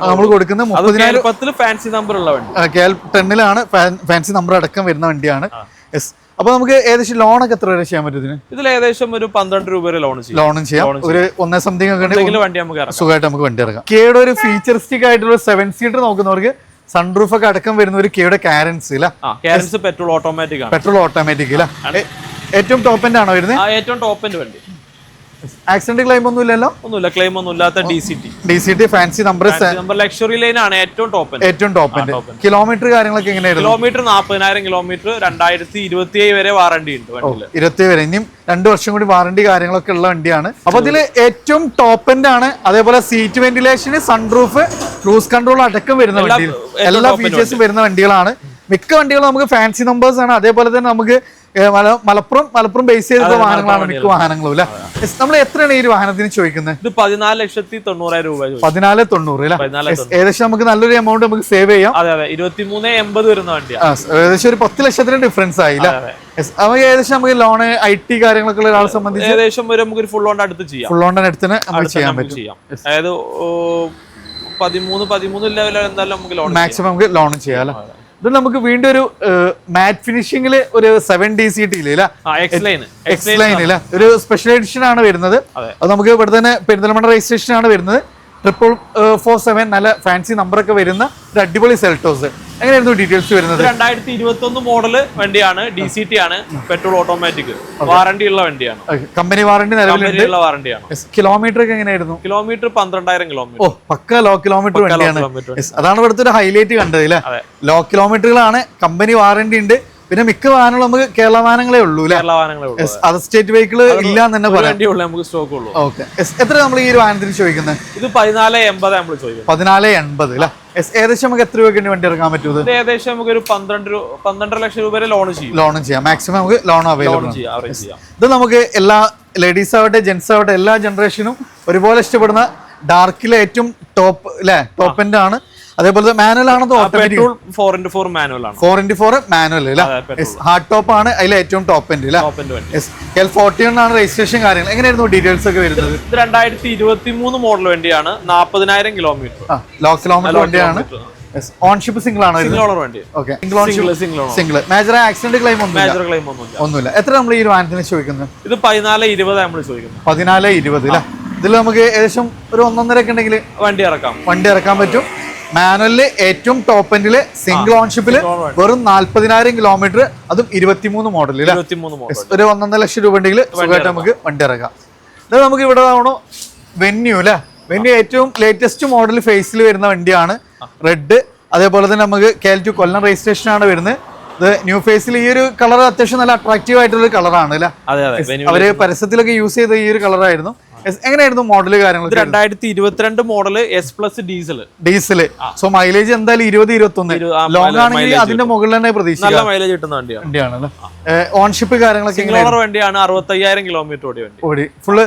നമ്മൾ കൊടുക്കുന്നത്. മുപ്പതിനായിരം ഫാൻസി നമ്പർ ഉള്ള വണ്ടി. കെ എൽ ടെന്നിലാണ് ഫാൻസി നമ്പർ അടക്കം വരുന്ന വണ്ടിയാണ്. യെസ് അപ്പൊ നമുക്ക് ഏകദേശം ലോൺ ഒക്കെ എത്ര വരെ ചെയ്യാൻ പറ്റും ഇതിൽ ഏകദേശം ഒരു പന്ത്രണ്ട് രൂപ വരെ ലോൺ ചെയ്യും. ലോണും ചെയ്യാം. ഒരു ഒന്നേ സംതിങ് ഒക്കെ വണ്ടി നമുക്ക് ഇറങ്ങാം സുഖമായിട്ട് നമുക്ക് വണ്ടി ഇറങ്ങാം കേടൊരു ഒരു ഫീച്ചറിസ്റ്റിക് ആയിട്ടുള്ള സെവൻ സീറ്റർ നോക്കുന്നവർക്ക് സൺറൂഫ് ഒക്കെ അടക്കം വരുന്ന ഒരു കെയുടെ കാരൻസ് കാരൻസ് പെട്രോൾ ഓട്ടോമാറ്റിക് ആണ്. പെട്രോൾ ഓട്ടോമാറ്റിക് ഏറ്റവും ടോപ്പ് എൻഡ് ആണോ വരുന്നത് ഏറ്റവും എൻഡ് വണ്ടി. ആക്സിഡന്റ് ക്ലെയിം ഒന്നും ഇല്ലല്ലോ? ഒന്നുമില്ല ക്ലെയിം ഒന്നും ഇല്ലാത്ത D C T D C T fancy number number luxury line ആണ് ഏറ്റവും ടോപ്പ് ഏറ്റവും ടോപ്പ് കിലോമീറ്റർ കാര്യങ്ങളൊക്കെ എങ്ങനെയായിരുന്നു? കിലോമീറ്റർ നാൽപ്പതിനായിരം കിലോമീറ്റർ രണ്ടായിരത്തി ഇരുപത്തി ഏഴ് വരെ വാറണ്ടി ഉണ്ട് ഇരുപത്തി വരെ. ഇനിയും രണ്ടു വർഷം കൂടി വാറണ്ടി കാര്യങ്ങളൊക്കെ ഉള്ള വണ്ടിയാണ്. അപ്പൊ ഇതിൽ ഏറ്റവും ടോപ്പ് എൻഡ് ആണ്. അതേപോലെ സീറ്റ് വെന്റിലേഷന് സൺറൂഫ് ക്രൂസ് കൺട്രോൾ അടക്കം വരുന്ന വണ്ടി എല്ലാ ഫീച്ചേഴ്സും വരുന്ന വണ്ടികളാണ്. മിക്ക വണ്ടികളും നമുക്ക് ഫാൻസി നമ്പേഴ്സ് ആണ്. അതേപോലെ തന്നെ നമുക്ക് മലപ്പുറം മലപ്പുറം ബേസ് ചെയ്തിട്ടുള്ള വാഹനങ്ങളാണ് മിക്ക വാഹനങ്ങളും അല്ലെ? നമ്മൾ എത്രയാണ് ഈ ഒരു വാഹനത്തിന് ചോദിക്കുന്നത്? ഇത് പതിനാല് ലക്ഷത്തി തൊണ്ണൂറായിരം രൂപ പതിനാല് തൊണ്ണൂറ് ഏകദേശം നമുക്ക് നല്ലൊരു എമൗണ്ട് നമുക്ക് സേവ് ചെയ്യാം. അതെ അതെ ഇരുപത്തിമൂന്ന് എൺപത് വരുന്ന വണ്ടിയാണ് ഏകദേശം ഒരു പത്ത് ലക്ഷത്തിന് ഡിഫറൻസ് ആയില്ല നമുക്ക് ഏകദേശം നമുക്ക് ലോണ് ഐ ടി കാര്യങ്ങളൊക്കെ ഉള്ള ഒരാളെ സംബന്ധിച്ച് ഏകദേശം ഒരു നമുക്ക് ഫുൾ ഓൺ അടുത്ത് ചെയ്യാം. ഫുൾ ഓൺ എടുത്തിന് നമുക്ക് അടുത്ത് ചെയ്യാൻ പറ്റും. അതായത് പതിമൂന്ന് പതിമൂന്ന് ലെവലിൽ എന്തായാലും നമുക്ക് ലോൺ മാക്സിമം നമുക്ക് ലോൺ ചെയ്യാം ഇത് നമുക്ക് വീണ്ടും ഒരു മാറ്റ് ഫിനിഷിംഗിൽ ഒരു seven D C T X line ഒരു സ്പെഷ്യൽ എഡിഷൻ ആണ് വരുന്നത്. അതെ. നമുക്ക് ഇവിടെ തന്നെ പെരിന്തൽമണ്ണ രജിസ്ട്രേഷൻ ആണ് വരുന്നത്. ട്രിപ്പിൾ ഫോർ സെവൻ നല്ല ഫാൻസി നമ്പർ ഒക്കെ വരുന്ന ഒരു അടിപൊളി സെൽട്ടോസ് എങ്ങനെയായിരുന്നു ഡീറ്റെയിൽസ് വരുന്നത്? രണ്ടായിരത്തി ഇരുപത്തി ഒന്ന് മോഡൽ വണ്ടിയാണ് ഡി സി ടി ആണ് പെട്രോൾ ഓട്ടോമാറ്റിക് വാറണ്ടി ഉള്ള വണ്ടിയാണ്. കമ്പനി വാറണ്ടി നിലവിലുള്ള വാറണ്ടിയാണ് കിലോമീറ്റർ ഒക്കെ എങ്ങനെയായിരുന്നു? കിലോമീറ്റർ പന്ത്രണ്ടായിരം കിലോമീറ്റർ ഓ പക്ക ലോ കിലോമീറ്റർ വണ്ടിയാണ്. അതാണ് ഇവിടുത്തെ ഒരു ഹൈലൈറ്റ് കണ്ടത്. ലോ കിലോമീറ്ററുകളാണ് കമ്പനി വാറണ്ടി ഉണ്ട്. പിന്നെ മിക്ക വാഹനങ്ങളും നമുക്ക് കേരള വാഹനങ്ങളെ ഉള്ളൂ കേരള വാഹനങ്ങളേ ഉള്ളൂ. അതർ സ്റ്റേറ്റ് വെഹിക്കിൾ ഇല്ല എന്ന് തന്നെ പറയാം. നമുക്ക് സ്റ്റോക്ക് ഉള്ളൂ. ഓക്കെ. എത്ര നമ്മൾ ഈ ഒരു വാഹനത്തിന് ചോദിക്കുന്നത്? ഇത് പതിനാല് എൺപത് നമ്മൾ ചോദിക്കുന്നത്. പതിനാല് എൺപത് അല്ലേ? Yes, ഏകദേശം നമുക്ക് എത്ര രൂപയ്ക്ക് വണ്ടി ഇറക്കാൻ പറ്റും ഏകദേശം നമുക്ക് ഒരു പന്ത്രണ്ട് പന്ത്രണ്ടര ലക്ഷം രൂപ വരെ ലോൺ ചെയ്യും. ലോൺ ചെയ്യാം. മാക്സിമം നമുക്ക് ലോൺ അവൈലബിൾ ഇത് നമുക്ക് എല്ലാ ലേഡീസ് ആവട്ടെ ജെന്റ്സ് ആവട്ടെ എല്ലാ ജനറേഷനും ഒരുപോലെ ഇഷ്ടപ്പെടുന്ന ഡാർക്കിലെ ഏറ്റവും ടോപ്പ് അല്ലേ ടോപ്പ് എൻഡ് ആണ്. അതേപോലെ manual petrol four into four manual ആണ്. ഫോർ ഇന്റു ഫോർ മാനുവൽ അല്ലേ അതെ, ഹാർഡ് ടോപ്പ് ആണ് അതിൽ ഏറ്റവും ടോപ്പ് എൻഡ് എൽ ഫോർട്ടി ആണ് രജിസ്ട്രേഷൻ കാര്യങ്ങൾ എങ്ങനെയായിരുന്നു ഡീറ്റെയിൽസ് ഒക്കെ വരുന്നത്? ഇത് രണ്ടായിരത്തി ഇരുപത്തി മൂന്ന് മോഡൽ വണ്ടിയാണ്. നാപ്പതിനായിരം കിലോമീറ്റർ ലോ കിലോമീറ്റർ വണ്ടിയാണ്. ഓൺഷിപ്പ് സിംഗിൾ ആണ് സിംഗിൾ ഓണർ വണ്ടി. Okay single single single major accident claim ഒന്നും മേജർ ക്ലെയിം ഒന്നുമില്ല? ഒന്നുമില്ല. എത്ര നമ്മൾ ഈ വാനത്തിന് വാഹനത്തിന് ചോദിക്കുന്നത്? ഇത് പതിനാല് ഇരുപത് നമ്മൾ ചോദിക്കുന്നത്. പതിനാല് ഇരുപത് അല്ലേ ഇതിൽ നമുക്ക് ഏകദേശം ഒരു ഒന്നൊന്നര ഒക്കെ ഉണ്ടെങ്കിൽ വണ്ടി ഇറക്കാം. വണ്ടി ഇറക്കാൻ പറ്റും. മാനുവലിൽ ഏറ്റവും ടോപ്പ് എൻഡിൽ സിംഗിൾ ഓൺഷിപ്പിൽ വെറും നാല്പതിനായിരം കിലോമീറ്റർ അതും ഇരുപത്തിമൂന്ന് മോഡൽ ഒരു ഒന്നൊന്നര ലക്ഷം രൂപ ഉണ്ടെങ്കിൽ സുഖമായിട്ട് നമുക്ക് വണ്ടി ഇറക്കാം. ഇത് നമുക്ക് ഇവിടെ ആവണോ വെന്യൂ അല്ലേ വെന്യൂ ഏറ്റവും ലേറ്റസ്റ്റ് മോഡൽ ഫേസിൽ വരുന്ന വണ്ടിയാണ്. റെഡ് അതേപോലെ തന്നെ നമുക്ക് K L two Kollam registration ആണ് വരുന്നത്. ഇത് ന്യൂ ഫേസിൽ ഈ ഒരു കളർ അത്യാവശ്യം നല്ല അട്രാക്റ്റീവ് ആയിട്ടുള്ള കളറാണ് അല്ലേ അവർ പരസ്യത്തിലൊക്കെ യൂസ് ചെയ്ത ഈ ഒരു കളറായിരുന്നു എങ്ങനെയായിരുന്നു മോഡൽ കാര്യങ്ങൾ രണ്ടായിരത്തി ഇരുപത്തിരണ്ട് model S plus diesel diesel so mileage എന്തായാലും ഇരുപത് ഇരുപത്തി ഒന്ന് ലോങ് ആണെങ്കിൽ അതിന്റെ മുകളിൽ തന്നെ പ്രതീക്ഷിക്കാം. നല്ല മൈലേജ് കിട്ടുന്ന വണ്ടിയാണ് ഓൺഷിപ്പ് കാര്യങ്ങളൊക്കെ വണ്ടിയാണ് അറുപത്തയ്യായിരം കിലോമീറ്റർ ഓടിയ വണ്ടി. ഓടി. ഫുള്ള്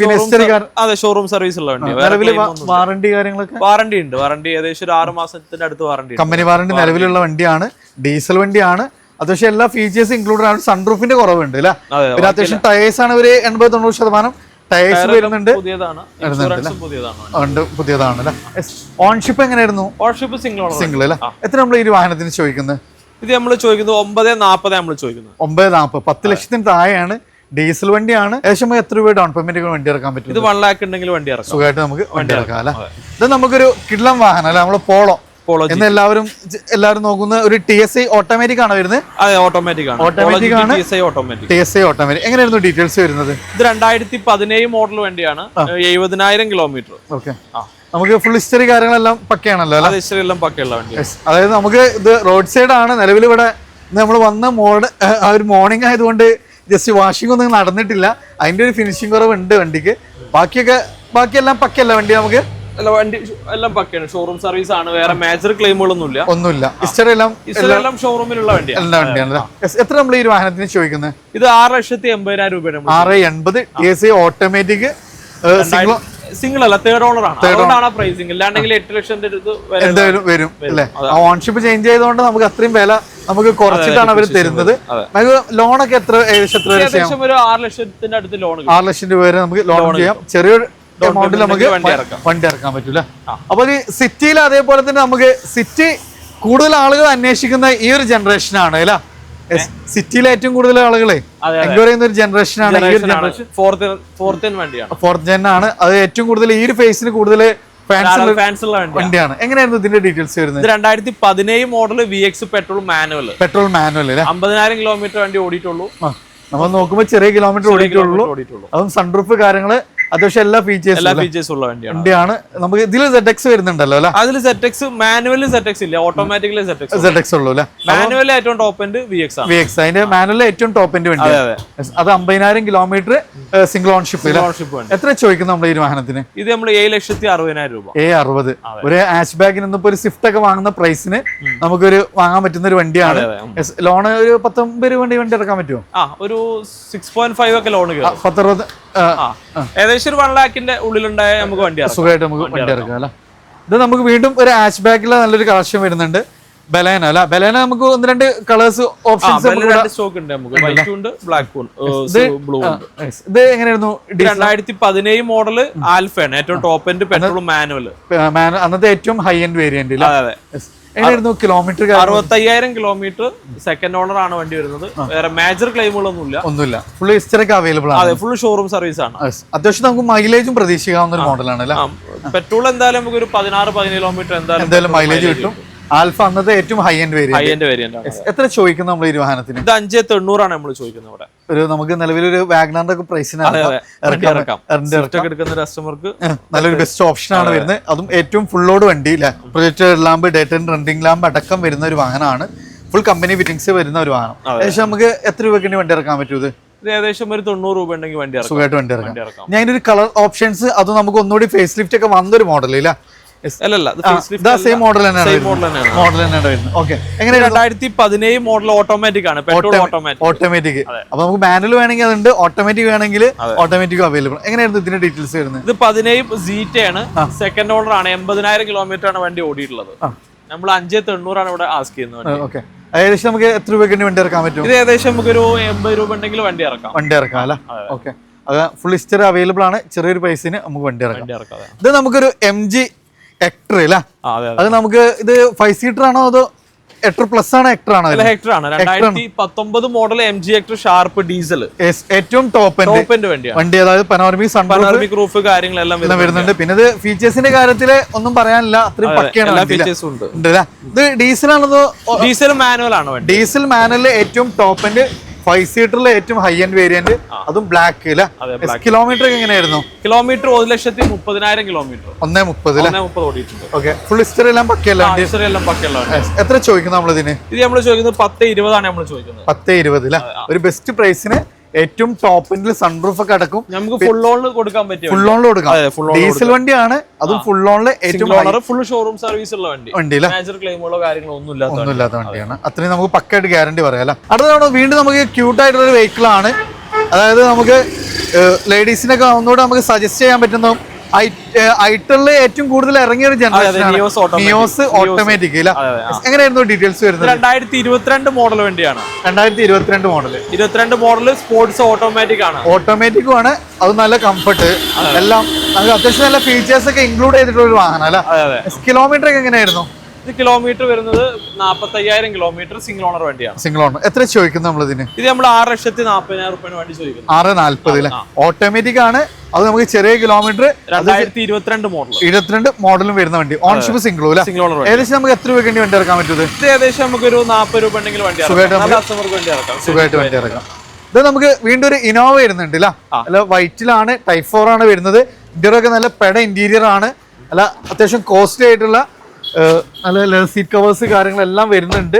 പിന്നെ അതെ ഷോറൂം സർവീസ് ഉള്ള വണ്ടി നിലവിൽ വാറണ്ടി കാര്യങ്ങളൊക്കെ? വാറണ്ടി ഉണ്ട്. വാറണ്ടി ഏകദേശം ഒരു ആറ് മാസത്തിന്റെ അടുത്ത് വാറണ്ടി കമ്പനി വാറണ്ടി നിലവിലുള്ള വണ്ടിയാണ്. ഡീസൽ വണ്ടിയാണ്. അത്യാവശ്യം എല്ലാ ഫീച്ചേഴ്സും ഇൻക്ലൂഡഡ് ആണ്. സൺറൂഫിന്റെ കുറവുണ്ട് അല്ലേ? പിന്നെ അത്യാവശ്യം ടയേഴ്സ് ആണ് ഒരു എൺപത് തൊണ്ണൂറ് ശതമാനം. ടയേഴ്സ് വരുന്നുണ്ട്. പുതിയതാണ്. പുതിയതാണ്. വണ്ടി. ഉണ്ട് പുതിയതാണ് അല്ലേ? ഓൺഷിപ്പ് എങ്ങനെയായിരുന്നു? ഓൺഷിപ്പ് സിംഗിൾ സിംഗിൾ അല്ലേ? എത്ര നമ്മൾ ഈ വാഹനത്തിന് ചോദിക്കുന്നത്? ഇത് നമ്മൾ ചോദിക്കുന്നത് ഒമ്പത് നാൽപ്പത് നമ്മൾ ചോദിക്കുന്നത്. ഒമ്പത് നാൽപ്പത് പത്ത് ലക്ഷത്തിന് താഴെയാണ്. ഡീസൽ വണ്ടിയാണ്. ഏകദേശം എത്ര രൂപ ഡൗൺ പേയ്മെന്റ് വണ്ടി ഇറക്കാൻ പറ്റും? ഇത് വൺ ലാക്ക് ഉണ്ടെങ്കിൽ വണ്ടി ഇറക്കാം. സുഖമായിട്ട് നമുക്ക് വണ്ടി ഇറക്കാം അല്ലെ? ഇത് നമുക്കൊരു കിള്ളം വാഹനം അല്ലെ? നമ്മൾ പോളോ പോളോ എന്ന് എല്ലാവരും എല്ലാവരും നോക്കുന്ന ഒരു ടി എസ് ഐ ഓട്ടോമാറ്റിക് ആണ് വരുന്നത്? അതെ ഓട്ടോമാറ്റിക് ആണ്. ഓട്ടോമാറ്റിക് ആണ്. Automatic T S I automatic എങ്ങനെയായിരുന്നു ഡീറ്റെയിൽസ് വരുന്നത്? ഇത് രണ്ടായിരത്തി പതിനേഴ് മോഡൽ വേണ്ടിയാണ് എഴുപതിനായിരം കിലോമീറ്റർ ഓക്കെ നമുക്ക് ഫുൾ ഹിസ്റ്ററി കാര്യങ്ങളെല്ലാം പക്കയാണല്ലോ അല്ലെ? ഹിസ്റ്ററി എല്ലാം പക്കയുള്ള വണ്ടി. അതായത് നമുക്ക് ഇത് റോഡ് സൈഡ് ആണ്. നിലവിൽ ഇവിടെ നമ്മൾ വന്ന മോഡ് ആ ഒരു മോർണിംഗ് ആയതുകൊണ്ട് ജസ്റ്റ് വാഷിംഗ് ഒന്നും നടന്നിട്ടില്ല. അതിന്റെ ഒരു ഫിനിഷിംഗ് കുറവ് ഉണ്ട് വണ്ടിക്ക്. ബാക്കിയൊക്കെ ബാക്കിയെല്ലാം പക്കയല്ല വണ്ടി നമുക്ക്? അല്ല വണ്ടി എല്ലാം പക്കയാണ്. ഷോറൂം സർവീസ് ആണ്. വേറെ മേജർ ക്ലെയിമുകളൊന്നുമില്ല ഒന്നുമില്ല. ഹിസ്റ്ററി എല്ലാം എല്ലാം ഷോറൂമിലുള്ള വണ്ടിയാണ് എല്ലാ വണ്ടിയാണ്. എത്ര നമ്മൾ ഈ വാഹനത്തിന് ചോദിക്കുന്നത് ഇത് ആറ് ലക്ഷത്തി എൺപതിനായിരം രൂപയാണ് ആറ് എൺപത് എ സി ഓട്ടോമാറ്റിക് സിംഗിൾ അല്ല തേർഡ് ഓണർ ആണ്. അതുകൊണ്ടാണ് പ്രൈസിംഗ് ഇല്ലാണ്ടെങ്കിൽ എട്ട് ലക്ഷത്തിന്റെ അടുത്ത് എന്തായാലും വരും അല്ലേ? ഓൺഷിപ്പ് ചേഞ്ച് ചെയ്തുകൊണ്ട് നമുക്ക് അത്രയും വില നമുക്ക് കുറച്ചിട്ടാണ് അവർ തരുന്നത്. നമുക്ക് ലോണൊക്കെ എത്ര ഏകദേശം എത്ര ഏകദേശം ഒരു ആറ് ലക്ഷത്തിന്റെ അടുത്ത് ലോൺ ആറ് ലക്ഷം രൂപ വരെ നമുക്ക് ലോൺ ചെയ്യാം. ചെറിയൊരു എമൗണ്ടിൽ നമുക്ക് വണ്ടി ഇറക്കാം. വണ്ടി ഇറക്കാൻ പറ്റൂല. അപ്പൊ ഈ സിറ്റിയിൽ അതേപോലെ തന്നെ നമുക്ക് സിറ്റി കൂടുതൽ ആളുകൾ അന്വേഷിക്കുന്ന ഈ ഒരു ജനറേഷൻ ആണ് അല്ല? സിറ്റിയിലെ ഏറ്റവും കൂടുതൽ ആളുകളെ എൻക്വയറി ചെയ്യുന്ന ഒരു ജനറേഷൻ ആണ് ഈ ഒരു ജനറേഷൻ ഫോർത്ത് ജെൻ ആണ്. അത് ഏറ്റവും കൂടുതൽ ഈ ഒരു ഫേസിന് കൂടുതൽ വണ്ടിയാണ്. എങ്ങനെയായിരുന്നു ഇതിന്റെ ഡീറ്റെയിൽസ് വരുന്നത്? രണ്ടായിരത്തി പതിനേഴ് model V X petrol manual petrol manual അമ്പതിനായിരം കിലോമീറ്റർ വണ്ടി ഓടിയിട്ടുള്ളൂ. നമ്മൾ നോക്കുമ്പോൾ ചെറിയ കിലോമീറ്റർ ഓടിയിട്ടുള്ളൂ. അതും സൺറൂഫ് കാര്യങ്ങൾ അത്യാവശ്യം എല്ലാ ഫീച്ചേഴ്സ് എല്ലാ ഫീച്ചേഴ്സ് ഉള്ള വണ്ടിയാണ്. വണ്ടിയാണ്. നമുക്ക് ഇതിൽ സെറ്റ് എക്സ് വരുന്നുണ്ടല്ലോ അല്ലെ? അതിൽ set X manually set X ഇല്ല. Automatically set X set X ഉള്ളൂ അല്ലെ? മാനുവലി ഏറ്റവും ടോപ്പ് എൻഡ് വി എക്സ് ആണ്. വി എക്സ് അതിന്റെ മാനുവലിൽ ഏറ്റവും ടോപ്പ് എൻഡ് വണ്ടി അതെ അമ്പതിനായിരം കിലോമീറ്റർ സിംഗിൾ ഓൺഷിപ്പ് ഓൺഷിപ്പ് വണ്ടി. എത്ര ചോദിക്കും നമ്മൾ ഈ വാഹനത്തിന്? ഇത് നമ്മൾ ഏഴ് ലക്ഷത്തി അറുപതിനായിരം രൂപ. എ അറുപത്. ഒരു ആഷ് ബാഗിന് ഇന്നിപ്പോ ഒരു സ്വിഫ്റ്റ് ഒക്കെ വാങ്ങുന്ന പ്രൈസിന് നമുക്കൊരു വാങ്ങാൻ പറ്റുന്ന ഒരു വണ്ടിയാണ്. ലോൺ ഒരു പത്തൊമ്പത് രൂപ വണ്ടി വണ്ടി ഇറക്കാൻ പറ്റുമോ? ആ ഒരു സിക്സ് പോയിന്റ് ഫൈവ് ഒക്കെ ലോൺ പത്തറുപത് ഏകദേശം ഒരു വൺ ലാഖിന്റെ ഉള്ളിലുണ്ടായ നമുക്ക് വണ്ടി സുഖമായിട്ട് നമുക്ക് വണ്ടി ഇറക്കാം. അല്ലേ? ഇത് നമുക്ക് വീണ്ടും ഒരു ആഷ് ബാക്കിൽ നല്ലൊരു കളക്ഷൻ വരുന്നുണ്ട്. ബലേന അല്ല? ബലേന നമുക്ക് ഒന്ന് രണ്ട് കളേഴ്സ് ഓപ്ഷൻസ് സ്റ്റോക്ക് ഉണ്ട് നമുക്ക്. വൈറ്റ് ഉണ്ട് ബ്ലാക്ക് ഉണ്ട്. ബ്ലൂ ഇത് എങ്ങനെയായിരുന്നു രണ്ടായിരത്തി പതിനേഴ് മോഡൽ ആൽഫയാണ് ഏറ്റവും ടോപ്പ് എൻഡ് പെട്രോൾ മാനുവൽ അന്നത്തെ ഏറ്റവും ഹൈ എൻഡ് വേരിയന്റ് അതെ കിലോമീറ്റർ അറുപത്തയ്യായിരം കിലോമീറ്റർ സെക്കൻഡ് ഓണർ ആണ് വണ്ടി വരുന്നത്. വേറെ മേജർ ക്ലെയിമുകളൊന്നുമില്ല ഒന്നുമില്ല. ഫുൾ ഹിസ്റ്ററിക്ക് അവൈലബിൾ ആണ്. അതെ ഫുൾ ഷോറൂം സർവീസ് ആണ്. അത്യാവശ്യം നമുക്ക് മൈലേജും പ്രതീക്ഷിക്കാവുന്ന ഒരു മോഡലാണ് അല്ലേ? പെട്രോൾ എന്തായാലും നമുക്ക് ഒരു പതിനാറ് പതിനേഴ് കിലോമീറ്റർ എന്തായാലും മൈലേജ് കിട്ടും. ആൽഫ അന്നത്തെ ഏറ്റവും high end variant high end variant എത്ര ചോദിക്കുന്നു നമ്മൾ ഈ വാഹനത്തിന്? ഇത് അഞ്ചേ തൊണ്ണൂറാണ് നമ്മൾ ചോദിക്കുന്നത് ഇവിടെ. ഒരു നമുക്ക് നിലവിലൊരു വാഗ്നാറിന്റെ ഒക്കെ പ്രൈസിന് എടുക്കുന്ന കസ്റ്റമർക്ക് നല്ലൊരു ബെസ്റ്റ് ഓപ്ഷൻ ആണ് വരുന്നത്. അതും ഏറ്റവും ഫുൾ ലോഡ് വണ്ടി ഇല്ല projector lamp daytime running lamp അടക്കം വരുന്ന ഒരു വാഹനമാണ്. ഫുൾ കമ്പനി ഫിറ്റിംഗ്സ് വരുന്ന ഒരു വാഹനം. ഏകദേശം നമുക്ക് എത്ര രൂപയ്ക്ക് വണ്ടി ഇറക്കാൻ പറ്റൂ ഇത്? ഏകദേശം ഒരു തൊണ്ണൂറ് രൂപ ഉണ്ടെങ്കിൽ വണ്ടി സുഖമായിട്ട് വണ്ടി ഇറക്കാം. ഞാൻ ഒരു കളർ ഓപ്ഷൻസ് അത് നമുക്ക് ഒന്നുകൂടി ഫേസ് ലിഫ്റ്റ് ഒക്കെ വന്നൊരു മോഡൽ ഇല്ല അല്ലല്ല സെയിം മോഡൽ. മോഡൽ എങ്ങനെ രണ്ടായിരത്തി പതിനേഴ് മോഡൽ ഓട്ടോമാറ്റിക് ആണ്. പെട്രോൾ ഓട്ടോമാറ്റിക് ഓട്ടോമാറ്റിക് അപ്പൊ നമുക്ക് മാനുവൽ വേണമെങ്കിൽ അതുണ്ട് ഓട്ടോമാറ്റിക് വേണമെങ്കിൽ ഓട്ടോമാറ്റിക് അവൈലബിൾ എങ്ങനെയായിരുന്നു ഇതിന്റെ ഡീറ്റെയിൽസ് വരുന്നത്? ഇത് പതിനേഴ് സീറ്റ് ആണ്. സെക്കൻഡ് ഓണർ ആണ്. എൺപതിനായിരം കിലോമീറ്റർ ആണ് വണ്ടി ഓടിയിട്ടുള്ളത്. നമ്മൾ അഞ്ചേ തൊണ്ണൂറാണ് ഇവിടെ ആസ്ക് ചെയ്യുന്നത്. ഓക്കെ ഏകദേശം നമുക്ക് എത്ര രൂപയ്ക്ക് വണ്ടി ഇറക്കാൻ പറ്റും? ഇത് ഏകദേശം നമുക്കൊരു എൺപത് രൂപ ഉണ്ടെങ്കിൽ വണ്ടി ഇറക്കാം. വണ്ടി ഇറക്കാം അല്ലേ? ഓക്കെ അത് ഫുൾ ഹിസ്റ്ററി അവൈലബിൾ ആണ്. ചെറിയൊരു പൈസ നമുക്ക് വണ്ടി ഇറക്കാം. ഇത് നമുക്കൊരു എം ജി എക്ടർ അല്ലേ? അതെ നമുക്ക് ഇത് ഫൈവ് സീറ്റർ ആണോ അതോ എക്ടർ പ്ലസ് ആണ് എക്ടർ ആണോ ഹെക്ടർ ആണ്. രണ്ടായിരത്തി പത്തൊമ്പത് model M G Hector Sharp diesel ഏറ്റവും ടോപ്പ് എൻഡ് ടോപ്പ് എൻഡ് വണ്ടിയാണ്. വണ്ടി അതായത് പനോർമി സൺ പനോർമിക് റൂഫ് കാര്യങ്ങളെല്ലാം വരുന്നുണ്ട്. പിന്നെ ഇത് ഫീച്ചേഴ്സിന്റെ കാര്യത്തിൽ ഒന്നും പറയാനില്ല. അത്രയും പക്കയാണ് വണ്ടി, ഉണ്ട്. ഇത് ഡീസൽ ആണോ ഡീസൽ മാനുവൽ ആണ് ഡീസൽ മാനുവൽ ഏറ്റവും ടോപ്പ് എൻഡ് ഫൈവ് സീറ്ററിലെ ഏറ്റവും ഹൈ എൻഡ് വേരിയന്റ് അതും ബ്ലാക്ക് അല്ലേ കിലോമീറ്റർ എങ്ങനെയായിരുന്നു? കിലോമീറ്റർ ഒരു ലക്ഷത്തി മുപ്പതിനായിരം കിലോമീറ്റർ ഒന്നേ മുപ്പത് ഓക്കെ ഫുൾ ഹിസ്റ്ററി എല്ലാം പക്കയല്ല ആക്സറി എല്ലാം. എത്ര ചോദിക്കുന്നു നമ്മളിതിന്? ഇത് നമ്മൾ ചോദിക്കുന്നത് പത്ത് ഇരുപതാണ് നമ്മൾ ചോദിക്കുന്നത്. പത്ത് ഇരുപത് ഒരു ബെസ്റ്റ് പ്രൈസിന് ഏറ്റവും ടോപ്പ് എൻഡിൽ സൺറൂഫ് ഒക്കെ അടക്കും. നമുക്ക് ഫുൾ ഓണിൽ കൊടുക്കാൻ പറ്റും ഫുൾ ഓണിൽ കൊടുക്കാം. ഡീസൽ വണ്ടിയാണ്. അതും ഫുൾ ഓണിൽ ഏറ്റവും ഫുൾ ഷോറൂം സർവീസ് ഉള്ള വണ്ടി. വണ്ടി മേജർ ക്ലെയിമുകളോ കാര്യങ്ങളോ ഒന്നും ഇല്ലാത്ത വണ്ടിയാണ്. അത്രയും നമുക്ക് പക്കായിട്ട് ഗ്യാരണ്ടി പറയാം അടുത്തതാണോ വീണ്ടും നമുക്ക് ക്യൂട്ട് ആയിട്ടുള്ള ഒരു വെഹിക്കിൾ ആണ്. അതായത് നമുക്ക് ലേഡീസിനൊക്കെ ഒന്നുകൂടെ നമുക്ക് സജസ്റ്റ് ചെയ്യാൻ പറ്റുന്ന ഐറ്ററിൽ ഏറ്റവും കൂടുതൽ ഇറങ്ങിയ ഒരു ജനറേഷൻ നിയോസ് ഓട്ടോമാറ്റിക് എങ്ങനെയായിരുന്നു ഡീറ്റെയിൽസ് വരുന്നത്? രണ്ടായിരത്തി ഇരുപത്തിരണ്ട് മോഡൽ വേണ്ടിയാണ്. രണ്ടായിരത്തി ഇരുപത്തിരണ്ട് മോഡൽ ഇരുപത്തിരണ്ട് മോഡൽ സ്പോർട്സ് ഓട്ടോമാറ്റിക് ആണ്. ഓട്ടോമാറ്റിക്കും ആണ്. അത് നല്ല കംഫർട്ട് എല്ലാം നമുക്ക് അത്യാവശ്യം നല്ല ഫീച്ചേഴ്സ് ഒക്കെ ഇൻക്ലൂഡ് ചെയ്തിട്ടുള്ള ഒരു വാഹനം അല്ല? കിലോമീറ്റർ ഒക്കെ എങ്ങനെയായിരുന്നു? ഇത് കിലോമീറ്റർ വരുന്നത് നാപ്പത്തയ്യായിരം കിലോമീറ്റർ സിംഗിൾ ഓണർ വേണ്ടിയാണ്. സിംഗിൾ ഓണർ എത്ര ചോദിക്കുന്നു നമ്മളിതിന്? ഇത് നമ്മൾ ആറ് ലക്ഷത്തി നാപ്പതിനായിരം റുപ്യാണ് വേണ്ടി ചോദിക്കുന്നത് ആറ് നാല്പത് ഓട്ടോമാറ്റിക് ആണ്. അത് നമുക്ക് ചെറിയ കിലോമീറ്റർ രണ്ടായിരത്തി ഇരുപത്തിരണ്ട് മോഡൽ ഇരുപത്തിരണ്ട് മോഡലും വരുന്ന വണ്ടി. ഓൺഷിപ്പ് സിംഗിൾ സിംഗിൾ ഓണർ ഏകദേശം നമുക്ക് എത്ര രൂപയ്ക്ക് വേണ്ടി വണ്ടി ഇറക്കാൻ പറ്റും ഇത്? ഏകദേശം നമുക്ക് ഒരു നാപ്പത് രൂപ ഉണ്ടെങ്കിൽ വണ്ടി സുഖമായിട്ട് വണ്ടി ഇറക്കാം. ഇത് നമുക്ക് വീണ്ടും ഒരു ഇനോവ വരുന്നുണ്ട് അല്ല അല്ല വൈറ്റിലാണ് ടൈപ്പ് ഫോർ ആണ് വരുന്നത്. ഇന്റീരിയർ ഒക്കെ നല്ല പെട ഇന്റീരിയർ ആണ്. അല്ല അത്യാവശ്യം കോസ്റ്റ്ലി ആയിട്ടുള്ള നല്ല സീറ്റ് കവേഴ്സ് കാര്യങ്ങളെല്ലാം വരുന്നുണ്ട്.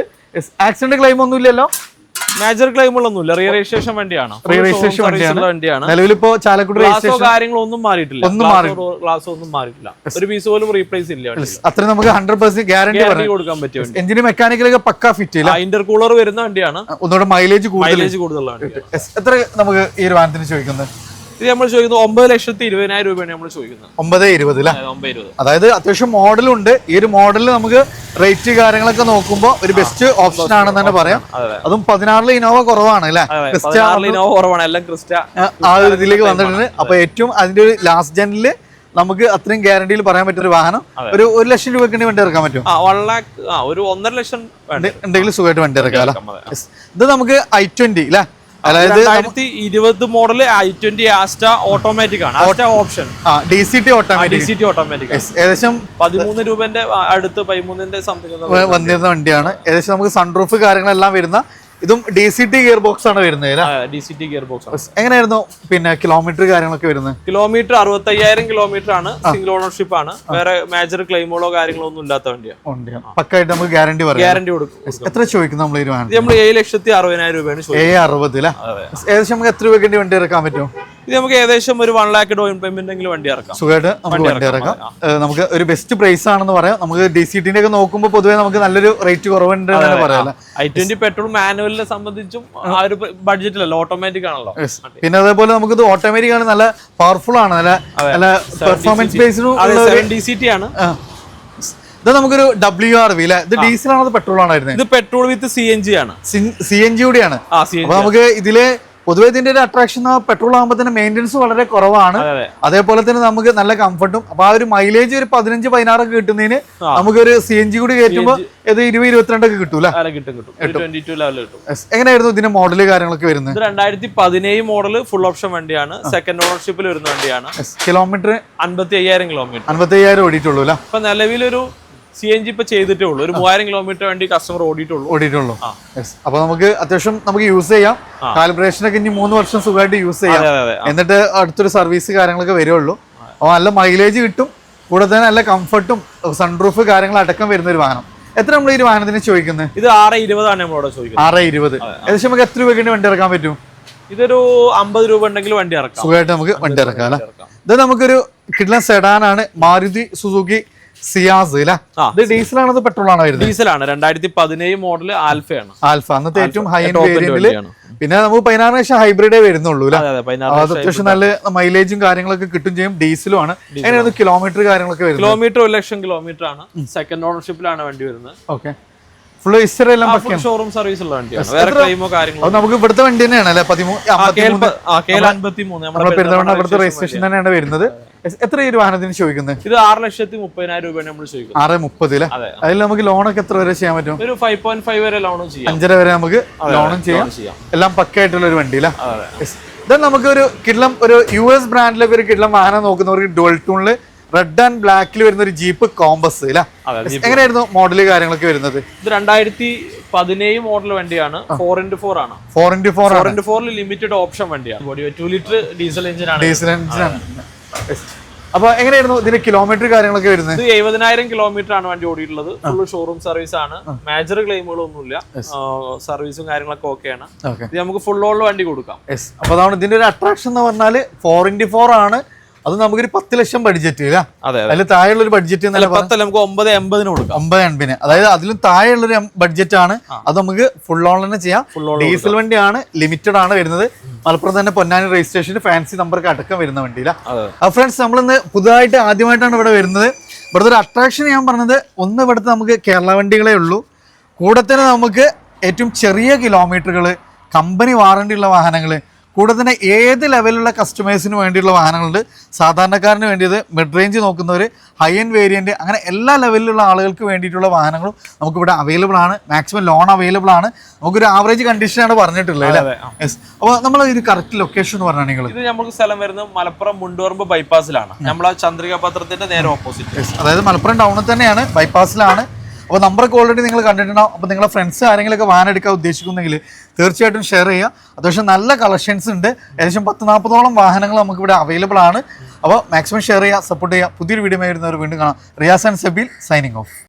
ആക്സിഡന്റ് ക്ലെയിം ഒന്നും ഇല്ലല്ലോ? മേജർ ക്ലെയിം ക്ലെയിമുകളൊന്നുമില്ല റീ രജിസ്ട്രേഷൻ വണ്ടിയാണ് റീ രജിസ്ട്രേഷൻ വണ്ടിയാണ്. നിലവിലിപ്പോ ചാലക്കുടി ഗ്ലാസോ രജിസ്ട്രേഷൻ കാര്യങ്ങളൊന്നും ഒന്നും മാറിയിട്ടില്ല. ഒന്നും ഗ്ലാസോ ഒന്നും മാറിയിട്ടില്ല. ഒരു പീസ് പോലും റീപ്ലേസ് ഇല്ല അത്ര നമുക്ക് ഹൺഡ്രഡ് പെർസെന്റ് ഗ്യാരണ്ടി കൊടുക്കാൻ പറ്റും എഞ്ചിന് മെക്കാനിക്കലൊക്കെ പക്ക ഫിറ്റ് ഇല്ല ഇന്റർ കൂളർ വരുന്ന വണ്ടിയാണ്. ഒന്നുകൂടെ മൈലേജ് കൂടുതൽ മൈലേജ് കൂടുതലാണ്. എത്ര നമുക്ക് ഈ ഒരു വാഹനത്തിന് ചോദിക്കുന്നത്? ഇത് നമ്മൾ ചോദിക്കുന്നത് ഒമ്പത് ലക്ഷത്തി ഇരുപതിനായിരം രൂപയാണ് നമ്മൾ ചോദിക്കുന്നത്. ഒമ്പത് ഇരുപത് ഒമ്പത് ഇരുപത്. അതായത് അത്യാവശ്യം മോഡലുണ്ട്. ഈ ഒരു മോഡലിൽ നമുക്ക് റേറ്റ് കാര്യങ്ങളൊക്കെ നോക്കുമ്പോൾ ഒരു ബെസ്റ്റ് ഓപ്ഷൻ ആണെന്ന് തന്നെ പറയാം. അതെ പതിനാറിൽ ഇനോവ കുറവാണ് അല്ലെ ഇനോവ കുറവാണ്. എല്ലാം ക്രിസ്റ്റ ആ ഒരു ഇതിലേക്ക് വന്നിട്ടുണ്ട്. അപ്പൊ ഏറ്റവും അതിന്റെ ഒരു ലാസ്റ്റ് ജെനിൽ നമുക്ക് അത്രയും ഗ്യാരണ്ടിയിൽ പറയാൻ പറ്റിയ ഒരു വാഹനം ഒരു ഒരു ലക്ഷം രൂപയ്ക്ക് വണ്ടി ഇറക്കാൻ പറ്റും ഒരു ഒന്നര ലക്ഷം വേണ്ട? ഉണ്ടെങ്കിൽ സുഖമായിട്ട് വണ്ടി ഇറക്കാം ഇത് നമുക്ക് ഐ ട്വന്റി അല്ലേ അതായത് രണ്ടായിരത്തി ഇരുപത് model I twenty Asta automatic ആണ്. Asta option D C T D automatic C T automatic ഏകദേശം പതിമൂന്ന് രൂപന്റെ അടുത്ത് പതിമൂന്നിന്റെ സംതിങ് വന്നിരുന്ന വണ്ടിയാണ്. ഏകദേശം നമുക്ക് സൺറൂഫ് കാര്യങ്ങളെല്ലാം വരുന്ന ഇതും D C T gear box ആണ് വരുന്നത് D C T gear box എങ്ങനെയായിരുന്നു പിന്നെ കിലോമീറ്റർ കാര്യങ്ങളൊക്കെ വരുന്നത്? കിലോമീറ്റർ അറുപത്തി അയ്യായിരം കിലോമീറ്റർ ആണ് സിംഗിൾ ഓണർഷിപ്പ് ആണ്. വേറെ മേജർ ക്ലെയിമുകളോ കാര്യങ്ങളോ ഒന്നും ഇല്ലാത്ത വണ്ടിയാണ് പക്കായിട്ട് നമുക്ക് ഗ്യാരണ്ടി പറയാം. ഗ്യാരണ്ടി കൊടുക്കും എത്ര ചോദിക്കും നമ്മൾ നമ്മൾ ഏഴ് ലക്ഷത്തി അറുപതിനായിരം രൂപയാണ് ഏഴ് ചോദിക്കുന്നത് അറുപത് അല്ലേ? അതെ ഏകദേശം നമുക്ക് എത്ര രൂപയ്ക്ക് വണ്ടി ഇറക്കാൻ പറ്റും? ഇത് നമുക്ക് ഏകദേശം ഒരു വൺ ലാക്ക് ഡോയിൻ പേയ്മെന്റ് വണ്ടി ഇറക്കാം. സുഖമായിട്ട് നമുക്ക് വണ്ടി ഇറക്കാം. നമുക്ക് ഒരു ബെസ്റ്റ് പ്രൈസ് ആണെന്ന് പറയാം. നമുക്ക് ഡി സി ടിന്റെ ഒക്കെ നോക്കുമ്പോൾ പൊതുവെ നമുക്ക് നല്ലൊരു റേറ്റ് കുറവുണ്ട് ഐ ട്വന്റി പെട്രോൾ മാനുവലിനെ സംബന്ധിച്ചും ആ. ഒരു ബഡ്ജറ്റിലല്ല ഓട്ടോമാറ്റിക് ആണല്ലോ. പിന്നെ അതേപോലെ നമുക്ക് ഇത് ഓട്ടോമാറ്റിക് ആണ് നല്ല പവർഫുൾ ആണ് നല്ല നല്ല performance based D C T ആണ്. ഇത് നമുക്കൊരു ഡബ്ല്യു ആർ വി അല്ലെ ഇത് ഡീസൽ ആണോ പെട്രോൾ ആണോ ഇത് petrol with C N G ആണ്. സി എൻ ജി കൂടിയാണ്. നമുക്ക് ഇതിൽ പൊതുവെ ഇതിന്റെ ഒരു അട്രാക്ഷൻ പെട്രോൾ ആകുമ്പോൾ തന്നെ മെയിന്റെനൻസ് വളരെ കുറവാണ്. അതെ അതെ. അതേപോലെ തന്നെ നമുക്ക് നല്ല കംഫർട്ടും അപ്പൊ ആ ഒരു മൈലേജ് ഒരു പതിനഞ്ച് പതിനാറൊക്കെ കിട്ടുന്നതിന് നമുക്ക് നമുക്കൊരു സി എൻ ജി കൂടി കയറ്റുമ്പോൾ ഇത് ഇരുപത് ഇരുപത്തിരണ്ടൊക്കെ കിട്ടൂല എങ്ങനെയായിരുന്നു ഇതിന്റെ മോഡൽ കാര്യങ്ങളൊക്കെ വരുന്നത്? രണ്ടായിരത്തി പതിനേഴ് മോഡൽ ഫുൾ ഓപ്ഷൻ വണ്ടിയാണ്. സെക്കൻഡ് ഓണർഷിപ്പിൽ വരുന്ന വണ്ടിയാണ്. കിലോമീറ്റർ അൻപത്തി അയ്യായിരം കിലോമീറ്റർ അൻപത്തി അയ്യായിരം ഓടിയിട്ടുള്ളൂ അല്ലേ? ഇപ്പൊ നിലവിലൊരു സി എൻ ജി ഇപ്പൊ ചെയ്തിട്ടേ ഉള്ളൂ. ഒരു മൂവായിരം കിലോമീറ്റർ വേണ്ടി കസ്റ്റമർ ഓടിയിട്ടുള്ളൂ. ഓടിയിട്ടുള്ളൂ. അപ്പൊ നമുക്ക് അത്യാവശ്യം നമുക്ക് യൂസ് ചെയ്യാം. കാലിബ്രേഷൻ ഒക്കെ ഇനി മൂന്ന് വർഷം സുഖമായിട്ട് യൂസ് ചെയ്യാം. എന്നിട്ട് അടുത്തൊരു സർവീസ് കാര്യങ്ങളൊക്കെ വരുള്ളൂ. അപ്പോൾ നല്ല മൈലേജ് കിട്ടും. കൂടെ തന്നെ നല്ല കംഫർട്ടും സൺറൂഫ് കാര്യങ്ങൾ അടക്കം വരുന്ന ഒരു വാഹനം. എത്ര നമ്മൾ ഈ വാഹനത്തിന് ചോദിക്കുന്നത് ഇത് ആറ് ഇരുപതാണ് നമ്മളോട് ചോദിക്കുന്നത്. ആറ് ഇരുപത്. ഏകദേശം നമുക്ക് എത്ര രൂപയ്ക്ക് വണ്ടി ഇറക്കാൻ പറ്റും? ഇതൊരു അമ്പത് രൂപ ഉണ്ടെങ്കിൽ വണ്ടി ഇറക്കാം. സുഖമായിട്ട് നമുക്ക് വണ്ടി ഇറക്കാം അല്ലേ? ഇത് നമുക്കൊരു കിഡ്ലൻ സെഡാനാണ് മാരുതി സുസുക്കി സിയാസ് ഇത് ഡീസലാണോ. അത് പെട്രോൾ ആണോ. വരുന്നത് ഡീസലാണ് രണ്ടായിരത്തി പതിനേഴ് മോഡൽ ആൽഫയാണ് ആൽഫ അന്നത്തെ ഏറ്റവും ഹൈ വണ്ടിയാണ്. പിന്നെ നമുക്ക് പതിനാറ് ലക്ഷം ഹൈബ്രിഡേ വരുന്നുള്ളൂ അത്യാവശ്യം നല്ല മൈലേജും കാര്യങ്ങളൊക്കെ കിട്ടും ചെയ്യും. ഡീസലും ആണ്. അങ്ങനെയാണ് കിലോമീറ്റർ കാര്യങ്ങളൊക്കെ കിലോമീറ്റർ ഒരു ലക്ഷം കിലോമീറ്റർ ആണ്. സെക്കൻഡ് ഓണർഷിപ്പിലാണ് വണ്ടി വരുന്നത്. ഓക്കെ ഫുള്ള് ഹിസ്റ്ററി എല്ലാം ഷോറൂം സർവീസ് ഉള്ള വണ്ടിയാണ്. വേറെ ക്ലെയിമോ കാര്യങ്ങളോ? നമുക്ക് ഇവിടുത്തെ വണ്ടി തന്നെയാണ് അല്ലെ? പെരുന്തമണ്ണ ഇവിടുത്തെ രജിസ്ട്രേഷൻ തന്നെയാണ് വരുന്നത്. എത്ര ഈ വാഹനത്തിന് ചോദിക്കുന്നത്? ഇത് ആറ് ലക്ഷത്തി മുപ്പതിനായിരം രൂപയാണ് നമ്മൾ ചോദിക്കുന്നത്. ആറ് മുപ്പത് അതിൽ നമുക്ക് ലോണൊക്കെ എത്ര വരെ ചെയ്യാൻ പറ്റും? ഒരു ഫൈവ് പോയിന്റ് ഫൈവ് വരെ ലോണും ചെയ്യാം. അഞ്ചര വരെ നമുക്ക് ലോണും ചെയ്യാം. എല്ലാം പക്കായിട്ടുള്ള ഒരു വണ്ടി അല്ലേ? ഇതാ നമുക്ക് ഒരു കിഡ്ലം ഒരു യു എസ് ബ്രാൻഡിലൊക്കെ ഒരു കിഡ്ലം വാഹനം നോക്കുന്നവർക്ക് ഡുവൽ ടൂണിൽ റെഡ് ആൻഡ് ബ്ലാക്കിൽ വരുന്ന ഒരു ജീപ്പ് കോമ്പസ് അല്ലേ. എങ്ങനെയായിരുന്നു മോഡൽ കാര്യങ്ങളൊക്കെ വരുന്നത്? ഇത് രണ്ടായിരത്തി പതിനേഴ് മോഡൽ വണ്ടിയാണ്. ഫോർ ഇന്റു ഫോർ ആണ്. Four into four four into ഫോറിൽ ലിമിറ്റഡ് ഓപ്ഷൻ വണ്ടിയാണ്. ടു ലിറ്റർ ഡീസൽ എഞ്ചിൻ ആണ്. ഡീസൽ എഞ്ചിനാണ് അപ്പൊ എങ്ങനെയായിരുന്നു ഇതിന്റെ കിലോമീറ്റർ കാര്യങ്ങളൊക്കെ വരുന്നത്? എഴുപതിനായിരം കിലോമീറ്റർ ആണ് വണ്ടി ഓടിയിട്ടുള്ളത്. ഫുൾ ഷോറൂം സർവീസ് ആണ്. മേജർ ക്ലെയിമുകളൊന്നുമില്ല സർവീസും കാര്യങ്ങളൊക്കെ ഓക്കെയാണ് ഓക്കെ ഇത് നമുക്ക് ഫുൾ ഓൾ വണ്ടി കൊടുക്കാം. അപ്പൊ അതാണ് ഇതിന്റെ ഒരു അട്രാക്ഷൻ എന്ന് പറഞ്ഞാൽ ഫോർ ഇന്റു ഫോർ ആണ്. അത് നമുക്കൊരു പത്ത് ലക്ഷം ബഡ്ജറ്റ് അതിൽ താഴെയുള്ള ഒരു ബഡ്ജറ്റ് പത്തല്ല നമുക്ക് ഒമ്പത് എൺപതിന് കൊടുക്കാം. ഒമ്പത് എൺപതിന്. അതായത് അതിലും താഴെയുള്ള ഒരു ബഡ്ജറ്റ് ആണ്. അത് നമുക്ക് ഫുൾ ഓൺ തന്നെ ചെയ്യാം. ഡീസൽ വണ്ടിയാണ് ലിമിറ്റഡ് ആണ് വരുന്നത്. മലപ്പുറം തന്നെ പൊന്നാനി രജിസ്ട്രേഷൻ ഫാൻസി നമ്പർക്ക് അടക്കം വരുന്ന അപ്പൊ ഫ്രണ്ട്സ് നമ്മളിന്ന് പുതുതായിട്ട് ആദ്യമായിട്ടാണ് ഇവിടെ വരുന്നത്. ഇവിടുത്തെ ഒരു അട്രാക്ഷൻ ഞാൻ പറഞ്ഞത് ഒന്ന് ഇവിടുത്തെ നമുക്ക് കേരള വണ്ടികളേ ഉള്ളൂ. കൂടെ തന്നെ നമുക്ക് ഏറ്റവും ചെറിയ കിലോമീറ്ററുകൾ കമ്പനി വാറണ്ടി ഉള്ള വാഹനങ്ങൾ കൂടെ തന്നെ ഏത് ലെവലിലുള്ള കസ്റ്റമേഴ്സിന് വേണ്ടിയുള്ള വാഹനങ്ങളുണ്ട്? സാധാരണക്കാരന് വേണ്ടിയത് മിഡ് റേഞ്ച് നോക്കുന്നവർ ഹൈ എൻഡ് വേരിയന്റ് അങ്ങനെ എല്ലാ ലെവലിലുള്ള ആളുകൾക്ക് വേണ്ടിയിട്ടുള്ള വാഹനങ്ങളും നമുക്കിവിടെ അവൈലബിൾ ആണ്. മാക്സിമം ലോൺ അവൈലബിൾ ആണ്. നമുക്കൊരു ആവറേജ് കണ്ടീഷനാണ് പറഞ്ഞിട്ടുള്ളത് യെസ് അപ്പോൾ നമ്മൾ ഇത് കറക്റ്റ് ലൊക്കേഷൻ എന്ന് പറഞ്ഞാൽ നിങ്ങൾ ഇത് നമുക്ക് സ്ഥലം വരുന്നത് മലപ്പുറം മുണ്ടുപറമ്പ് ബൈപ്പാസിലാണ് നമ്മൾ ചന്ദ്രിക പത്രത്തിന്റെ നേരെ ഓപ്പോസിറ്റ് അതായത് മലപ്പുറം ടൗണിൽ തന്നെയാണ് ബൈപ്പാസിലാണ് അപ്പോൾ നമ്പറൊക്കെ ഓൾറെഡി നിങ്ങൾ കണ്ടിട്ടുണ്ടാവും. അപ്പോൾ നിങ്ങളുടെ ഫ്രണ്ട്സ് ആരെങ്കിലുമൊക്കെ വാൻ എടുക്കാൻ ഉദ്ദേശിക്കുന്നെങ്കിൽ തീർച്ചയായിട്ടും ഷെയർ ചെയ്യുക. അത്യാവശ്യം നല്ല കളക്ഷൻസ് ഉണ്ട്. ഏകദേശം പത്ത് നാൽപ്പതോളം വാഹനങ്ങൾ നമുക്കിവിടെ അവൈലബിൾ ആണ്. അപ്പോൾ മാക്സിമം ഷെയർ ചെയ്യുക സപ്പോർട്ട് ചെയ്യുക. പുതിയൊരു വീഡിയോ വരുന്നവർ വീണ്ടും കാണാം. Riyas and Sabeel signing off